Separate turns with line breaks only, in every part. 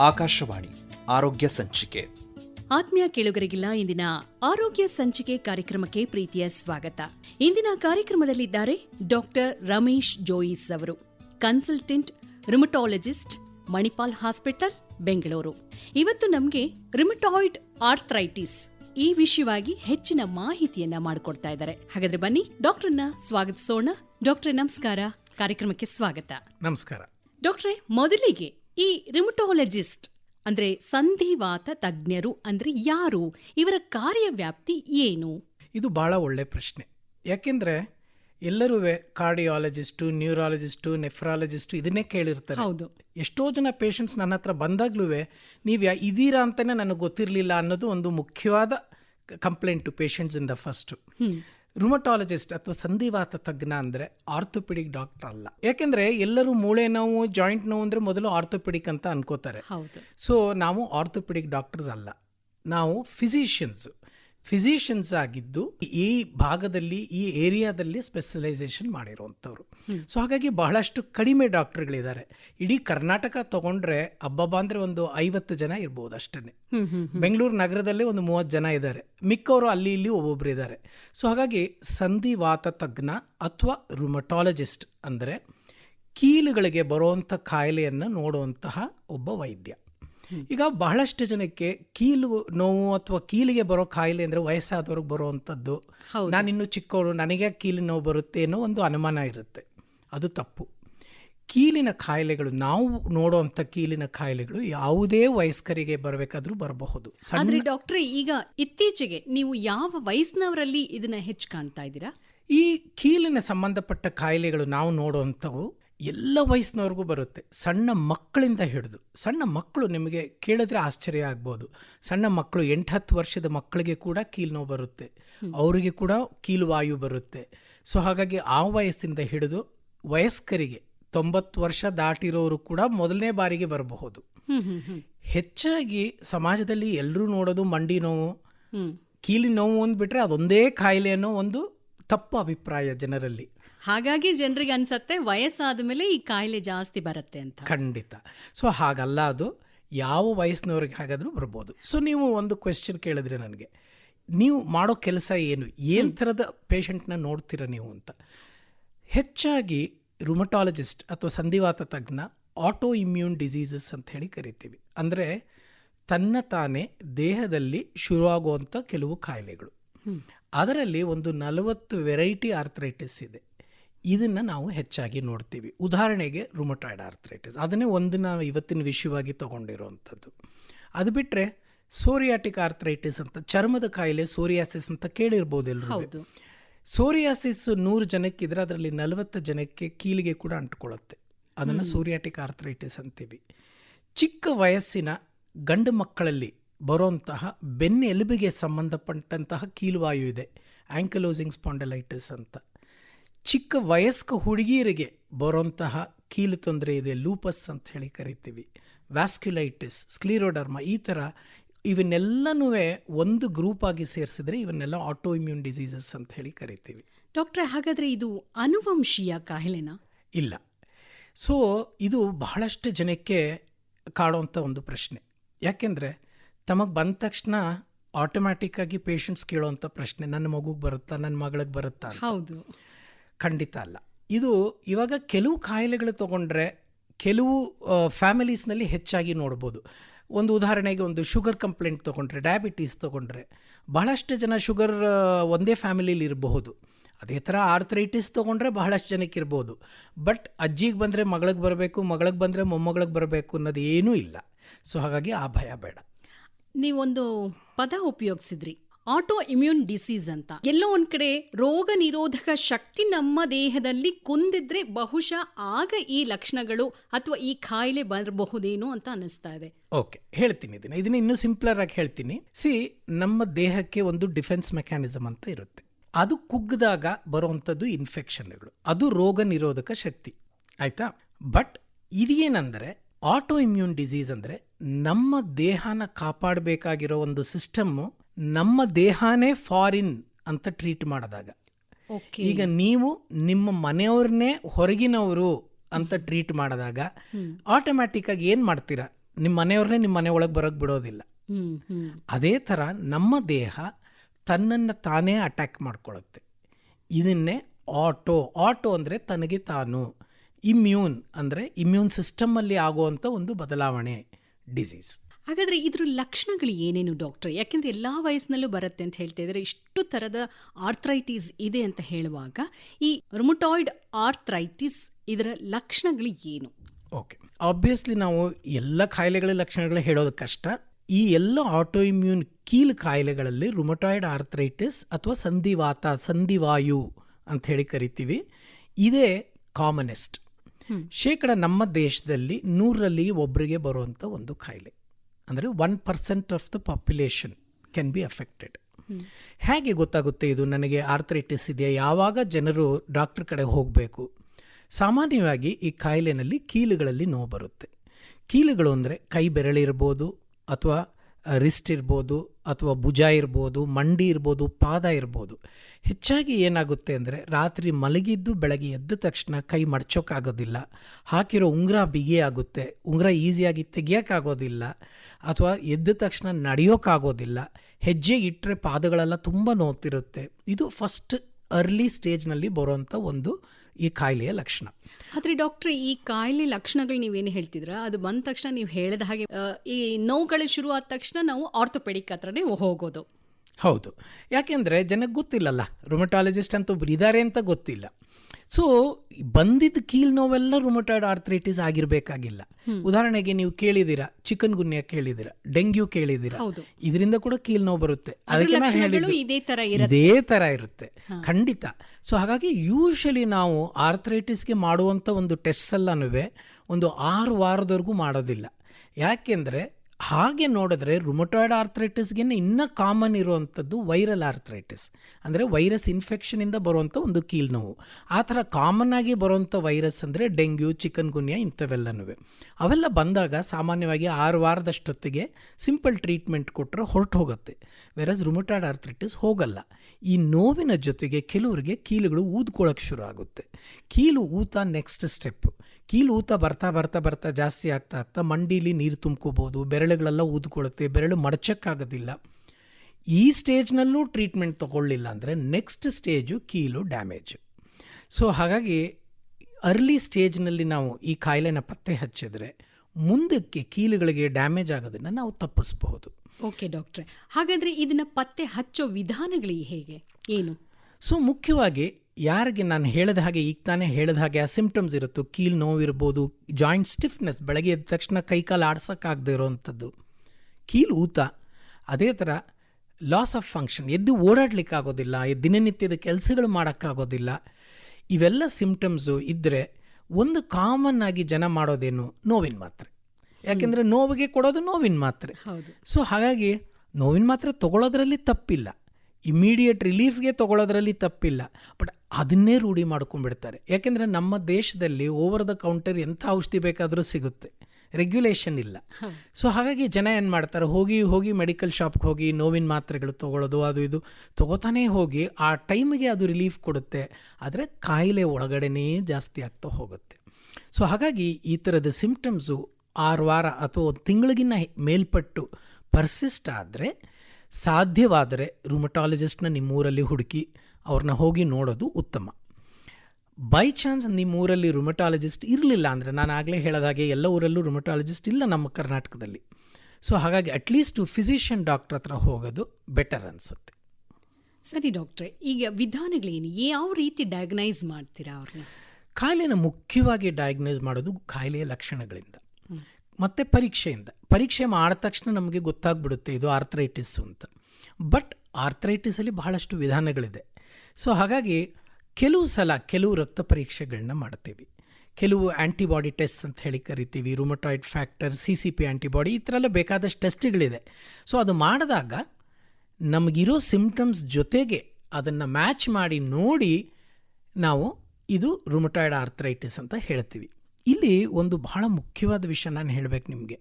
ಆಕಾಶವಾಣಿ ಆರೋಗ್ಯ ಸಂಚಿಕೆ.
ಆತ್ಮೀಯ ಕೇಳುಗರಿಗಿಲ್ಲ ಇಂದಿನ ಆರೋಗ್ಯ ಸಂಚಿಕೆ ಕಾರ್ಯಕ್ರಮಕ್ಕೆ ಪ್ರೀತಿಯ ಸ್ವಾಗತ. ಇಂದಿನ ಕಾರ್ಯಕ್ರಮದಲ್ಲಿದ್ದಾರೆ ಡಾಕ್ಟರ್ ರಮೇಶ್ ಜೋಯಿಸ್ ಅವರು consultant rheumatologist Manipal hospital Bengaluru. ಇವತ್ತು ನಮಗೆ ರಿಮಟಾಯ್ಡ್ ಆರ್ಥ್ರೈಟಿಸ್ ಈ ವಿಷಯವಾಗಿ ಹೆಚ್ಚಿನ ಮಾಹಿತಿಯನ್ನ ಮಾಡಿಕೊಡ್ತಾ ಇದ್ದಾರೆ. ಹಾಗಾದ್ರೆ ಬನ್ನಿ ಡಾಕ್ಟರ್ನ ಸ್ವಾಗತಿಸೋಣ. ಡಾಕ್ಟರ್ ನಮಸ್ಕಾರ. ಕಾರ್ಯಕ್ರಮಕ್ಕೆ ಸ್ವಾಗತ.
ನಮಸ್ಕಾರ.
ಡಾಕ್ಟ್ರೆ ಮೊದಲಿಗೆ ಈ ರಿಮಟೋಲಜಿಸ್ಟ್ ಅಂದ್ರೆ ಸಂಧಿವಾತ ತಜ್ಞರು ಅಂದ್ರೆ ಯಾರು? ಇವರ ಕಾರ್ಯವ್ಯಾಪ್ತಿ ಏನು?
ಇದು ಬಹಳ ಒಳ್ಳೆ ಪ್ರಶ್ನೆ. ಯಾಕೆಂದ್ರೆ ಎಲ್ಲರೂ ಕಾರ್ಡಿಯಾಲಜಿಸ್ಟು ನ್ಯೂರಾಲಜಿಸ್ಟು ನೆಫ್ರಾಲಜಿಸ್ಟು ಇದನ್ನೇ ಕೇಳಿರ್ತಾರೆ.
ಹೌದು.
ಎಷ್ಟೋ ಜನ ಪೇಷಂಟ್ಸ್ ನನ್ನ ಹತ್ರ ಬಂದಾಗ್ಲೂ ನೀವು ಯಾ- ಇದೀರಾ ಅಂತಾನೆ ನನಗೆ ಗೊತ್ತಿರಲಿಲ್ಲ ಅನ್ನೋದು ಒಂದು ಮುಖ್ಯವಾದ ಕಂಪ್ಲೇಂಟು ಪೇಷಂಟ್ಸ್ ಇಂದ ಫಸ್ಟು ರುಮಟಾಲಜಿಸ್ಟ್ ಅಥವಾ ಸಂಧಿವಾತ ತಜ್ಞ ಅಂದರೆ ಆರ್ಥೋಪಿಡಿಕ್ ಡಾಕ್ಟರ್ ಅಲ್ಲ. ಯಾಕೆಂದ್ರೆ ಎಲ್ಲರೂ ಮೂಳೆ ನೋವು ಜಾಯಿಂಟ್ ನೋವು ಅಂದರೆ ಮೊದಲು ಆರ್ಥೋಪಿಡಿಕ್ ಅಂತ ಅನ್ಕೋತಾರೆ.
ಹೌದು.
ಸೊ ನಾವು ಆರ್ಥೋಪೆಡಿಕ್ ಡಾಕ್ಟರ್ಸ್ ಅಲ್ಲ. ನಾವು ಫಿಸಿಷಿಯನ್ಸ್ ಫಿಸಿಷಿಯನ್ಸ್ ಆಗಿದ್ದು ಈ ಭಾಗದಲ್ಲಿ ಈ ಏರಿಯಾದಲ್ಲಿ ಸ್ಪೆಷಲೈಸೇಷನ್ ಮಾಡಿರುವಂಥವ್ರು. ಸೊ ಹಾಗಾಗಿ ಬಹಳಷ್ಟು ಕಡಿಮೆ ಡಾಕ್ಟರ್ಗಳಿದ್ದಾರೆ. ಇಡೀ ಕರ್ನಾಟಕ ತಗೊಂಡ್ರೆ ಅಬ್ಬಬ್ಬ ಅಂದರೆ ಒಂದು ಐವತ್ತು ಜನ ಇರ್ಬೋದು ಅಷ್ಟೇ ಬೆಂಗಳೂರು ನಗರದಲ್ಲೇ ಒಂದು ಮೂವತ್ತು ಜನ ಇದ್ದಾರೆ. ಮಿಕ್ಕವರು ಅಲ್ಲಿ ಇಲ್ಲಿ ಒಬ್ಬೊಬ್ರು ಇದ್ದಾರೆ. ಸೊ ಹಾಗಾಗಿ ಸಂಧಿವಾತ ತಜ್ಞ ಅಥವಾ ರುಮಟಾಲಜಿಸ್ಟ್ ಅಂದರೆ ಕೀಲುಗಳಿಗೆ ಬರುವಂಥ ಕಾಯಿಲೆಯನ್ನು ನೋಡುವಂತಹ ಒಬ್ಬ ವೈದ್ಯ. ಈಗ ಬಹಳಷ್ಟು ಜನಕ್ಕೆ ಕೀಲು ನೋವು ಅಥವಾ ಕೀಲಿಗೆ ಬರೋ ಕಾಯಿಲೆ ಅಂದರೆ ವಯಸ್ಸಾದವ್ರಿಗೆ ಬರುವಂಥದ್ದು. ನಾನಿನ್ನು ಚಿಕ್ಕವರು ನನಗೆ ಕೀಲಿ ನೋವು ಬರುತ್ತೆ ಅನ್ನೋ ಒಂದು ಅನುಮಾನ ಇರುತ್ತೆ. ಅದು ತಪ್ಪು. ಕೀಲಿನ ಕಾಯಿಲೆಗಳು ನಾವು ನೋಡುವಂಥ ಕೀಲಿನ ಕಾಯಿಲೆಗಳು ಯಾವುದೇ ವಯಸ್ಕರಿಗೆ ಬರಬೇಕಾದ್ರೂ ಬರಬಹುದು. ಸಣ್ಣ
ಡಾಕ್ಟ್ರೇ ಈಗ ಇತ್ತೀಚೆಗೆ ನೀವು ಯಾವ ವಯಸ್ಸಿನವರಲ್ಲಿ ಇದನ್ನ ಹೆಚ್ಚು ಕಾಣ್ತಾ ಇದ್ದೀರಾ?
ಈ ಕೀಲಿನ ಸಂಬಂಧಪಟ್ಟ ಕಾಯಿಲೆಗಳು ನಾವು ನೋಡುವಂಥವು ಎಲ್ಲ ವಯಸ್ಸಿನವ್ರಿಗೂ ಬರುತ್ತೆ. ಸಣ್ಣ ಮಕ್ಕಳಿಂದ ಹಿಡಿದು ಸಣ್ಣ ಮಕ್ಕಳು ನಿಮಗೆ ಕೇಳಿದ್ರೆ ಆಶ್ಚರ್ಯ ಆಗ್ಬೋದು. ಸಣ್ಣ ಮಕ್ಕಳು ಎಂಟು ಹತ್ತು ವರ್ಷದ ಮಕ್ಕಳಿಗೆ ಕೂಡ ಕೀಲು ನೋವು ಬರುತ್ತೆ. ಅವರಿಗೆ ಕೂಡ ಕೀಲು ವಾಯು ಬರುತ್ತೆ. ಸೊ ಹಾಗಾಗಿ ಆ ವಯಸ್ಸಿಂದ ಹಿಡಿದು ವಯಸ್ಕರಿಗೆ ತೊಂಬತ್ತು ವರ್ಷ ದಾಟಿರೋರು ಕೂಡ ಮೊದಲನೇ ಬಾರಿಗೆ ಬರಬಹುದು. ಹೆಚ್ಚಾಗಿ ಸಮಾಜದಲ್ಲಿ ಎಲ್ಲರೂ ನೋಡೋದು ಮಂಡಿ ನೋವು ಕೀಲಿ ನೋವು ಅಂದ್ಬಿಟ್ರೆ ಅದೊಂದೇ ಕಾಯಿಲೆ ಅನ್ನೋ ಒಂದು ತಪ್ಪು ಅಭಿಪ್ರಾಯ ಜನರಲ್ಲಿ.
ಹಾಗಾಗಿ ಜನರಿಗೆ ಅನ್ಸತ್ತೆ ವಯಸ್ಸಾದ ಮೇಲೆ ಈ ಕಾಯಿಲೆ ಜಾಸ್ತಿ ಬರುತ್ತೆ ಅಂತ.
ಖಂಡಿತ. ಸೊ ಹಾಗಲ್ಲ ಅದು. ಯಾವ ವಯಸ್ಸಿನವ್ರಿಗೆ ಹಾಗಾದರೂ ಬರ್ಬೋದು. ಸೊ ನೀವು ಒಂದು ಕ್ವೆಶ್ಚನ್ ಕೇಳಿದ್ರೆ ನನಗೆ ನೀವು ಮಾಡೋ ಕೆಲಸ ಏನು? ಏನ್ ಥರದ ಪೇಷಂಟ್ನ ನೋಡ್ತೀರ ನೀವು ಅಂತ? ಹೆಚ್ಚಾಗಿ ರುಮಟಾಲಜಿಸ್ಟ್ ಅಥವಾ ಸಂಧಿವಾತ ತಜ್ಞ ಆಟೋ ಇಮ್ಯೂನ್ ಡಿಸೀಸಸ್ ಅಂತ ಹೇಳಿ ಕರಿತೀವಿ. ಅಂದರೆ ತನ್ನ ತಾನೇ ದೇಹದಲ್ಲಿ ಶುರುವಾಗುವಂಥ ಕೆಲವು ಕಾಯಿಲೆಗಳು. ಅದರಲ್ಲಿ ಒಂದು ನಲವತ್ತು ವೆರೈಟಿ ಆರ್ಥ್ರೈಟಿಸ್ ಇದೆ. ಇದನ್ನು ನಾವು ಹೆಚ್ಚಾಗಿ ನೋಡ್ತೀವಿ. ಉದಾಹರಣೆಗೆ ರುಮಟಾಯ್ಡ್ ಆರ್ಥ್ರೈಟಿಸ್ ಅದನ್ನೇ ಒಂದು ನಾವು ಇವತ್ತಿನ ವಿಷಯವಾಗಿ ತಗೊಂಡಿರುವಂಥದ್ದು. ಅದು ಬಿಟ್ಟರೆ ಸೋರಿಯಾಟಿಕ್ ಆರ್ಥ್ರೈಟಿಸ್ ಅಂತ ಚರ್ಮದ ಕಾಯಿಲೆ ಸೋರಿಯಾಸಿಸ್ ಅಂತ ಕೇಳಿರ್ಬೋದು ಎಲ್ಲರೂ ಸೋರಿಯಾಸಿಸ್ ನೂರು ಜನಕ್ಕಿದ್ರೆ ಅದರಲ್ಲಿ ನಲವತ್ತು ಜನಕ್ಕೆ ಕೀಲಿಗೆ ಕೂಡ ಅಂಟ್ಕೊಳ್ಳುತ್ತೆ ಅದನ್ನು ಸೋರಿಯಾಟಿಕ್ ಆರ್ಥ್ರೈಟಿಸ್ ಅಂತೀವಿ. ಚಿಕ್ಕ ವಯಸ್ಸಿನ ಗಂಡು ಮಕ್ಕಳಲ್ಲಿ ಬರುವಂತಹ ಬೆನ್ನೆಲುಬಿಗೆ ಸಂಬಂಧಪಟ್ಟಂತಹ ಕೀಲುವಾಯು ಇದೆ. ಆಂಕಲೋಸಿಂಗ್ ಸ್ಪಾಂಡಲೈಟಿಸ್ ಅಂತ. ಚಿಕ್ಕ ವಯಸ್ಕ ಹುಡುಗಿಯರಿಗೆ ಬರೋಂತಹ ಕೀಲು ತೊಂದರೆ ಇದೆ ಲೂಪಸ್ ಅಂತ ಹೇಳಿ ಕರಿತೀವಿ. ವ್ಯಾಸ್ಕ್ಯುಲೈಟಿಸ್ ಸ್ಕ್ಲೀರೋಡರ್ಮ ಈ ಥರ ಇವನ್ನೆಲ್ಲನೂ ಒಂದು ಗ್ರೂಪ್ ಆಗಿ ಸೇರಿಸಿದ್ರೆ ಇವನ್ನೆಲ್ಲ ಆಟೋ ಇಮ್ಯೂನ್ ಡಿಸೀಸಸ್ ಅಂತ ಹೇಳಿ ಕರಿತೀವಿ.
ಡಾಕ್ಟ್ರೆ ಹಾಗಾದ್ರೆ ಇದು ಅನುವಂಶೀಯ ಕಾಯಿಲೆನಾ?
ಇಲ್ಲ. ಸೊ ಇದು ಬಹಳಷ್ಟು ಜನಕ್ಕೆ ಕಾಡುವಂಥ ಒಂದು ಪ್ರಶ್ನೆ. ಯಾಕೆಂದರೆ ತಮಗೆ ಬಂದ ತಕ್ಷಣ ಆಟೋಮ್ಯಾಟಿಕ್ಕಾಗಿ ಪೇಷಂಟ್ಸ್ ಕೇಳುವಂಥ ಪ್ರಶ್ನೆ ನನ್ನ ಮಗುಗೆ ಬರುತ್ತಾ? ನನ್ನ ಮಗಳಿಗೆ ಬರುತ್ತಾ.
ಹೌದು.
ಖಂಡಿತ ಅಲ್ಲ. ಇದು ಇವಾಗ ಕೆಲವು ಕಾಯಿಲೆಗಳು ತಗೊಂಡ್ರೆ ಕೆಲವು ಫ್ಯಾಮಿಲೀಸ್ನಲ್ಲಿ ಹೆಚ್ಚಾಗಿ ನೋಡ್ಬೋದು. ಒಂದು ಉದಾಹರಣೆಗೆ ಒಂದು ಶುಗರ್ ಕಂಪ್ಲೇಂಟ್ ತೊಗೊಂಡ್ರೆ ಡಯಾಬಿಟೀಸ್ ತೊಗೊಂಡ್ರೆ, ಬಹಳಷ್ಟು ಜನ ಶುಗರ್ ಒಂದೇ ಫ್ಯಾಮಿಲಿಲಿ ಇರಬಹುದು. ಅದೇ ಥರ ಆರ್ಥ್ರೈಟಿಸ್ ತೊಗೊಂಡ್ರೆ ಬಹಳಷ್ಟು ಜನಕ್ಕೆ ಇರ್ಬೋದು. ಬಟ್ ಅಜ್ಜಿಗೆ ಬಂದರೆ ಮಗಳಿಗೆ ಬರಬೇಕು, ಮಗಳಿಗೆ ಬಂದರೆ ಮೊಮ್ಮಗಳಿಗೆ ಬರಬೇಕು ಅನ್ನೋದು ಏನೂ ಇಲ್ಲ. ಸೊ ಹಾಗಾಗಿ ಆ ಭಯ ಬೇಡ.
ನೀವೊಂದು ಪದ ಉಪಯೋಗಿಸಿದ್ರಿ. ಆಟೋ ಇಮ್ಯೂನ್ ಡಿಸೀಸ್ ಅಂತ. ಎಲ್ಲೋ ಒಂದ್ ಕಡೆ ರೋಗ ನಿರೋಧಕ ಶಕ್ತಿ ನಮ್ಮ ದೇಹದಲ್ಲಿ ಕುಂದಿದ್ರೆ ಬಹುಶಃ ಆಗ ಈ ಲಕ್ಷಣಗಳು ಅಥವಾ ಈ ಕಾಯಿಲೆ ಬರಬಹುದೇನೋ ಅಂತ ಅನಿಸ್ತಾ ಇದೆ.
ಓಕೆ, ಹೇಳ್ತೀನಿ ಇದನ್ನ. ಇದನ್ನ ಇನ್ನೂ ಸಿಂಪ್ಲರ್ ಆಗಿ ಹೇಳ್ತೀನಿ. ಸಿ ನಮ್ಮ ದೇಹಕ್ಕೆ ಒಂದು ಡಿಫೆನ್ಸ್ ಮೆಕ್ಯಾನಿಸಮ್ ಅಂತ ಇರುತ್ತೆ. ಅದು ಕುಗ್ಗಿದಾಗ ಬರುವಂಥದ್ದು ಇನ್ಫೆಕ್ಷನ್ಗಳು ಅದು ರೋಗ ನಿರೋಧಕ ಶಕ್ತಿ. ಆಯ್ತಾ? ಬಟ್ ಇದೇನಂದ್ರೆ ಆಟೋ ಇಮ್ಯೂನ್ ಡಿಸೀಸ್ ಅಂದ್ರೆ ನಮ್ಮ ದೇಹನ ಕಾಪಾಡಬೇಕಾಗಿರೋ ಒಂದು ಸಿಸ್ಟಮ್ಮು ನಮ್ಮ ದೇಹನೇ ಫಾರಿನ್ ಅಂತ ಟ್ರೀಟ್ ಮಾಡಿದಾಗ. ಈಗ ನೀವು ನಿಮ್ಮ ಮನೆಯವ್ರನ್ನೇ ಹೊರಗಿನವರು ಅಂತ ಟ್ರೀಟ್ ಮಾಡಿದಾಗ ಆಟೋಮ್ಯಾಟಿಕ್ ಆಗಿ ಏನು ಮಾಡ್ತೀರಾ? ನಿಮ್ಮ ಮನೆಯವ್ರನ್ನೇ ನಿಮ್ಮ ಮನೆ ಒಳಗೆ ಬರಕ್ ಬಿಡೋದಿಲ್ಲ. ಅದೇ ಥರ ನಮ್ಮ ದೇಹ ತನ್ನನ್ನು ತಾನೇ ಅಟ್ಯಾಕ್ ಮಾಡ್ಕೊಳ್ಳುತ್ತೆ. ಇದನ್ನೇ ಆಟೋ ಆಟೋ ಅಂದರೆ ತನಗೆ ತಾನು ಇಮ್ಯೂನ್ ಅಂದರೆ ಇಮ್ಯೂನ್ ಸಿಸ್ಟಮಲ್ಲಿ ಆಗುವಂಥ ಒಂದು ಬದಲಾವಣೆ ಡಿಸೀಸ್
ಹಾಗಾದ್ರೆ ಇದ್ರ ಲಕ್ಷಣಗಳು ಏನೇನು ಡಾಕ್ಟರ್? ಯಾಕೆಂದರೆ ಎಲ್ಲಾ ವಯಸ್ಸಿನಲ್ಲೂ ಬರುತ್ತೆ ಅಂತ ಹೇಳ್ತಾ ಇದ್ದಾರೆ. ಇಷ್ಟು ಥರದ ಆರ್ಥ್ರೈಟಿಸ್ ಇದೆ ಅಂತ ಹೇಳುವಾಗ ಈ ರುಮಟಾಯ್ಡ್ ಆರ್ಥ್ರೈಟಿಸ್ ಇದರ ಲಕ್ಷಣಗಳು ಏನು?
ಓಕೆ. ಆಬ್ವಿಯಸ್ಲಿ ನಾವು ಎಲ್ಲ ಕಾಯಿಲೆಗಳ ಲಕ್ಷಣಗಳು ಹೇಳೋದು ಕಷ್ಟ. ಈ ಎಲ್ಲ ಆಟೋ ಇಮ್ಯೂನ್ ಕೀಲ್ ಕಾಯಿಲೆಗಳಲ್ಲಿ ರುಮಟಾಯ್ಡ್ ಆರ್ಥ್ರೈಟಿಸ್ ಅಥವಾ ಸಂಧಿವಾತ ಸಂಧಿವಾಯು ಅಂತ ಹೇಳಿ ಕರಿತೀವಿ. ಇದೇ ಕಾಮನೆಸ್ಟ್ ಶೇಕಡ ನಮ್ಮ ದೇಶದಲ್ಲಿ ನೂರರಲ್ಲಿ ಒಬ್ಬರಿಗೆ ಬರುವಂಥ ಒಂದು ಕಾಯಿಲೆ. ಅಂದರೆ one percent of the population can be affected ಹೇಗೆ ಗೊತ್ತಾಗುತ್ತೆ ಇದು? ನನಗೆ ಆರ್ಥ್ರೈಟಿಸ್ ಇದೆಯಾ? ಯಾವಾಗ ಜನರು ಡಾಕ್ಟರ್ ಕಡೆ ಹೋಗಬೇಕು? ಸಾಮಾನ್ಯವಾಗಿ ಈ ಕಾಯಿಲೆನಲ್ಲಿ ಕೀಲುಗಳಲ್ಲಿ ನೋವು ಬರುತ್ತೆ. ಕೀಲುಗಳು ಅಂದರೆ ಕೈ ಬೆರಳಿರ್ಬೋದು ಅಥವಾ ರಿಸ್ಟ್ ಇರ್ಬೋದು ಅಥವಾ ಭುಜ ಇರ್ಬೋದು ಮಂಡಿ ಇರ್ಬೋದು ಪಾದ ಇರ್ಬೋದು. ಹೆಚ್ಚಾಗಿ ಏನಾಗುತ್ತೆ ಅಂದರೆ ರಾತ್ರಿ ಮಲಗಿದ್ದು ಬೆಳಗ್ಗೆ ಎದ್ದ ತಕ್ಷಣ ಕೈ ಮಡ್ಚೋಕ್ಕಾಗೋದಿಲ್ಲ ಹಾಕಿರೋ ಉಂಗುರ ಬಿಗಿಯಾಗುತ್ತೆ. ಉಂಗುರ ಈಸಿಯಾಗಿ ತೆಗಿಯೋಕ್ಕಾಗೋದಿಲ್ಲ. ಅಥವಾ ಎದ್ದ ತಕ್ಷಣ ನಡೆಯೋಕ್ಕಾಗೋದಿಲ್ಲ ಹೆಜ್ಜೆ ಇಟ್ಟರೆ ಪಾದಗಳೆಲ್ಲ ತುಂಬ ನೋತಿರುತ್ತೆ. ಇದು ಫಸ್ಟ್ ಅರ್ಲಿ ಸ್ಟೇಜ್ನಲ್ಲಿ ಬರುವಂಥ ಒಂದು ಈ ಕಾಯಿಲೆಯ ಲಕ್ಷಣ.
ಆದರೆ ಡಾಕ್ಟ್ರ್ ಈ ಕಾಯಿಲೆ ಲಕ್ಷಣಗಳು ನೀವೇನು ಹೇಳ್ತಿದ್ರ ಅದು ಬಂದ ತಕ್ಷಣ ನೀವು ಹೇಳಿದ ಹಾಗೆ ಈ ನೋವುಗಳು ಶುರು ಆದ ತಕ್ಷಣ ನಾವು ಆರ್ಥೋಪೆಡಿಕ್ ಹತ್ರನೇ ಹೋಗೋದು.
ಹೌದು. ಯಾಕೆಂದರೆ ಜನಕ್ಕೆ ಗೊತ್ತಿಲ್ಲಲ್ಲ. ರೊಮಟಾಲಜಿಸ್ಟ್ ಅಂತ ಒಬ್ರು ಇದ್ದಾರೆ ಅಂತ ಗೊತ್ತಿಲ್ಲ. ಸೊ ಬಂದಿದ್ದ ಕೀಲ್ ನೋವೆಲ್ಲ ರುಮಟಾಯ್ಡ್ ಆರ್ಥ್ರೈಟಿಸ್ ಆಗಿರಬೇಕಾಗಿಲ್ಲ. ಉದಾಹರಣೆಗೆ ನೀವು ಕೇಳಿದಿರಾ ಚಿಕನ್ ಗುನ್ಯಾ ಕೇಳಿದಿರಾ ಡೆಂಗ್ಯೂ
ಕೇಳಿದಿರಾ.
ಇದರಿಂದ ಕೂಡ ಕೀಲ್ ನೋವು ಬರುತ್ತೆ. ಅದಕ್ಕೆ
ಇದೇ ತರ ಇರುತ್ತೆ.
ಖಂಡಿತ. ಸೊ ಹಾಗಾಗಿ ಯೂಶಲಿ ನಾವು ಆರ್ಥ್ರೈಟಿಸ್ಗೆ ಮಾಡುವಂತ ಒಂದು ಟೆಸ್ಟ್ ಎಲ್ಲನೂ ಒಂದು ಆರು ವಾರದವರೆಗೂ ಮಾಡೋದಿಲ್ಲ. ಯಾಕೆಂದರೆ ಹಾಗೆ ನೋಡಿದ್ರೆ ರುಮಟಾಯ್ಡ್ ಆರ್ಥ್ರೈಟಿಸ್ಗೆ ಇನ್ನೂ ಕಾಮನ್ ಇರುವಂಥದ್ದು ವೈರಲ್ ಆರ್ಥ್ರೈಟಿಸ್ ಅಂದರೆ ವೈರಸ್ ಇನ್ಫೆಕ್ಷನಿಂದ ಬರುವಂಥ ಒಂದು ಕೀಲ್ ನೋವು ಆ ಥರ ಕಾಮನ್ ಆಗಿ ಬರುವಂಥ ವೈರಸ್ ಅಂದರೆ ಡೆಂಗ್ಯೂ ಚಿಕನ್ ಗುನ್ಯಾ ಇಂಥವೆಲ್ಲನೂ ಅವೆಲ್ಲ ಬಂದಾಗ ಸಾಮಾನ್ಯವಾಗಿ ಆರು ವಾರದಷ್ಟೊತ್ತಿಗೆ ಸಿಂಪಲ್ ಟ್ರೀಟ್ಮೆಂಟ್ ಕೊಟ್ಟರೆ ಹೊರಟು ಹೋಗುತ್ತೆ. ವೆರಸ್ ರುಮಟಾಯ್ಡ್ ಆರ್ಥ್ರೈಟಿಸ್ ಹೋಗಲ್ಲ. ಈ ನೋವಿನ ಜೊತೆಗೆ ಕೆಲವರಿಗೆ ಕೀಲುಗಳು ಊದ್ಕೊಳ್ಳೋಕೆ ಶುರು ಆಗುತ್ತೆ. ಕೀಲು ಊತ ನೆಕ್ಸ್ಟ್ ಸ್ಟೆಪ್ಪು ಕೀಲು ಊತ ಬರ್ತಾ ಬರ್ತಾ ಬರ್ತಾ ಜಾಸ್ತಿ ಆಗ್ತಾ ಆಗ್ತಾ ಮಂಡೀಲಿ ನೀರು ತುಂಬ್ಕೋಬೋದು ಬೆರಳುಗಳೆಲ್ಲ ಊದ್ಕೊಳ್ಳುತ್ತೆ ಬೆರಳು ಮಡಚಕ್ಕಾಗೋದಿಲ್ಲ. ಈ ಸ್ಟೇಜ್ನಲ್ಲೂ ಟ್ರೀಟ್ಮೆಂಟ್ ತಗೊಳ್ಳಿಲ್ಲ ಅಂದರೆ ನೆಕ್ಸ್ಟ್ ಸ್ಟೇಜು ಕೀಲು ಡ್ಯಾಮೇಜ್. ಸೊ ಹಾಗಾಗಿ ಅರ್ಲಿ ಸ್ಟೇಜ್ನಲ್ಲಿ ನಾವು ಈ ಕಾಯಿಲೆನ ಪತ್ತೆ ಹಚ್ಚಿದ್ರೆ ಮುಂದಕ್ಕೆ ಕೀಲುಗಳಿಗೆ ಡ್ಯಾಮೇಜ್ ಆಗೋದನ್ನು ನಾವು ತಪ್ಪಿಸಬಹುದು.
ಓಕೆ ಡಾಕ್ಟ್ರೆ. ಹಾಗಾದರೆ ಇದನ್ನು ಪತ್ತೆ ಹಚ್ಚೋ ವಿಧಾನಗಳಿಗೆ ಹೇಗೆ? ಏನು?
ಸೊ ಮುಖ್ಯವಾಗಿ ಯಾರಿಗೆ ನಾನು ಹೇಳಿದ ಹಾಗೆ ಈಗ ತಾನೇ ಹೇಳಿದ ಹಾಗೆ ಆ ಸಿಂಪ್ಟಮ್ಸ್ ಇರುತ್ತೋ ಕೀಲ್ ನೋವಿರ್ಬೋದು ಜಾಯಿಂಟ್ ಸ್ಟಿಫ್ನೆಸ್ ಬೆಳಗ್ಗೆ ಎದ್ದ ತಕ್ಷಣ ಕೈಕಾಲು ಆಡ್ಸೋಕ್ಕಾಗದೇ ಇರೋವಂಥದ್ದು ಕೀಲು ಊತ ಅದೇ ಥರ ಲಾಸ್ ಆಫ್ ಫಂಕ್ಷನ್ ಎದ್ದು ಓಡಾಡ್ಲಿಕ್ಕಾಗೋದಿಲ್ಲ ದಿನನಿತ್ಯದ ಕೆಲಸಗಳು ಮಾಡೋಕ್ಕಾಗೋದಿಲ್ಲ ಇವೆಲ್ಲ ಸಿಂಪ್ಟಮ್ಸು ಇದ್ದರೆ ಒಂದು ಕಾಮನ್ ಆಗಿ ಜನ ಮಾಡೋದೇನು? ನೋವಿನ ಮಾತ್ರೆ. ಯಾಕೆಂದರೆ ನೋವಿಗೆ ಕೊಡೋದು ನೋವಿನ ಮಾತ್ರೆ. ಸೊ ಹಾಗಾಗಿ ನೋವಿನ ಮಾತ್ರೆ ತಗೊಳ್ಳೋದ್ರಲ್ಲಿ ತಪ್ಪಿಲ್ಲ. ಇಮಿಡಿಯೇಟ್ ರಿಲೀಫ್ಗೆ ತೊಗೊಳೋದ್ರಲ್ಲಿ ತಪ್ಪಿಲ್ಲ. ಬಟ್ ಅದನ್ನೇ ರೂಢಿ ಮಾಡ್ಕೊಂಡ್ಬಿಡ್ತಾರೆ. ಯಾಕೆಂದರೆ ನಮ್ಮ ದೇಶದಲ್ಲಿ ಓವರ್ ದ ಕೌಂಟರ್ ಎಂಥ ಔಷಧಿ ಬೇಕಾದರೂ ಸಿಗುತ್ತೆ. ರೆಗ್ಯುಲೇಷನ್ ಇಲ್ಲ. ಸೊ ಹಾಗಾಗಿ ಜನ ಏನು ಮಾಡ್ತಾರೆ? ಹೋಗಿ ಹೋಗಿ ಮೆಡಿಕಲ್ ಶಾಪ್ಗೆ ಹೋಗಿ ನೋವಿನ ಮಾತ್ರೆಗಳು ತೊಗೊಳ್ಳೋದು ಅದು ಇದು ತೊಗೋತಾನೇ ಹೋಗಿ ಆ ಟೈಮಿಗೆ ಅದು ರಿಲೀಫ್ ಕೊಡುತ್ತೆ. ಆದರೆ ಕಾಯಿಲೆ ಒಳಗಡೆನೇ ಜಾಸ್ತಿ ಆಗ್ತಾ ಹೋಗುತ್ತೆ. ಸೊ ಹಾಗಾಗಿ ಈ ಥರದ ಸಿಂಪ್ಟಮ್ಸು ಆರು ವಾರ ಅಥವಾ ಒಂದು ತಿಂಗಳಿಗಿನ್ನ ಮೇಲ್ಪಟ್ಟು ಪರ್ಸಿಸ್ಟ್ ಆದರೆ ಸಾಧ್ಯವಾದರೆ ರುಮಟಾಲಜಿಸ್ಟ್ನ ನಿಮ್ಮೂರಲ್ಲಿ ಹುಡುಕಿ ಅವ್ರನ್ನ ಹೋಗಿ ನೋಡೋದು ಉತ್ತಮ. ಬೈ ಚಾನ್ಸ್ ನಿಮ್ಮೂರಲ್ಲಿ ರುಮಟಾಲಜಿಸ್ಟ್ ಇರಲಿಲ್ಲ ಅಂದರೆ ನಾನು ಆಗಲೇ ಹೇಳಿದ ಹಾಗೆ ಎಲ್ಲ ಊರಲ್ಲೂ ರುಮಟಾಲಜಿಸ್ಟ್ ಇಲ್ಲ ನಮ್ಮ ಕರ್ನಾಟಕದಲ್ಲಿ. ಸೊ ಹಾಗಾಗಿ ಅಟ್ಲೀಸ್ಟು ಫಿಸಿಷಿಯನ್ ಡಾಕ್ಟ್ರ್ ಹತ್ರ ಹೋಗೋದು ಬೆಟರ್ ಅನಿಸುತ್ತೆ.
ಸರಿ ಡಾಕ್ಟ್ರೆ ಈಗ ವಿಧಾನಗಳೇನು? ಯಾವ ರೀತಿ ಡಯಾಗ್ನೈಸ್ ಮಾಡ್ತೀರಾ ಅವ್ರನ್ನ?
ಕಾಯಿಲೆನ ಮುಖ್ಯವಾಗಿ ಡಯಾಗ್ನೈಸ್ ಮಾಡೋದು ಕಾಯಿಲೆಯ ಲಕ್ಷಣಗಳಿಂದ. ಮತ್ತು ಪರೀಕ್ಷೆಯಿಂದ. ಪರೀಕ್ಷೆ ಮಾಡಿದ ತಕ್ಷಣ ನಮಗೆ ಗೊತ್ತಾಗ್ಬಿಡುತ್ತೆ ಇದು ಆರ್ಥ್ರೈಟಿಸ್ ಅಂತ. ಬಟ್ ಆರ್ಥ್ರೈಟಿಸಲ್ಲಿ ಬಹಳಷ್ಟು ವಿಧಾನಗಳಿದೆ. ಸೊ ಹಾಗಾಗಿ ಕೆಲವು ಸಲ ಕೆಲವು ರಕ್ತ ಪರೀಕ್ಷೆಗಳನ್ನ ಮಾಡ್ತೀವಿ. ಕೆಲವು ಆ್ಯಂಟಿಬಾಡಿ ಟೆಸ್ಟ್ ಅಂತ ಹೇಳಿ ಕರಿತೀವಿ rheumatoid factor C C P antibody ಈ ಥರ ಎಲ್ಲ ಬೇಕಾದಷ್ಟು ಟೆಸ್ಟ್ಗಳಿದೆ ಸೊ ಅದು ಮಾಡಿದಾಗ ನಮಗಿರೋ ಸಿಮ್ಟಮ್ಸ್ ಜೊತೆಗೆ ಅದನ್ನು ಮ್ಯಾಚ್ ಮಾಡಿ ನೋಡಿ ನಾವು ಇದು ರುಮಟಾಯ್ಡ್ ಆರ್ಥ್ರೈಟಿಸ್ ಅಂತ ಹೇಳ್ತೀವಿ. ಇಲ್ಲಿ ಒಂದು ಬಹಳ ಮುಖ್ಯವಾದ ವಿಷಯ ನಾನು ಹೇಳಬೇಕು ನಿಮಗೆ.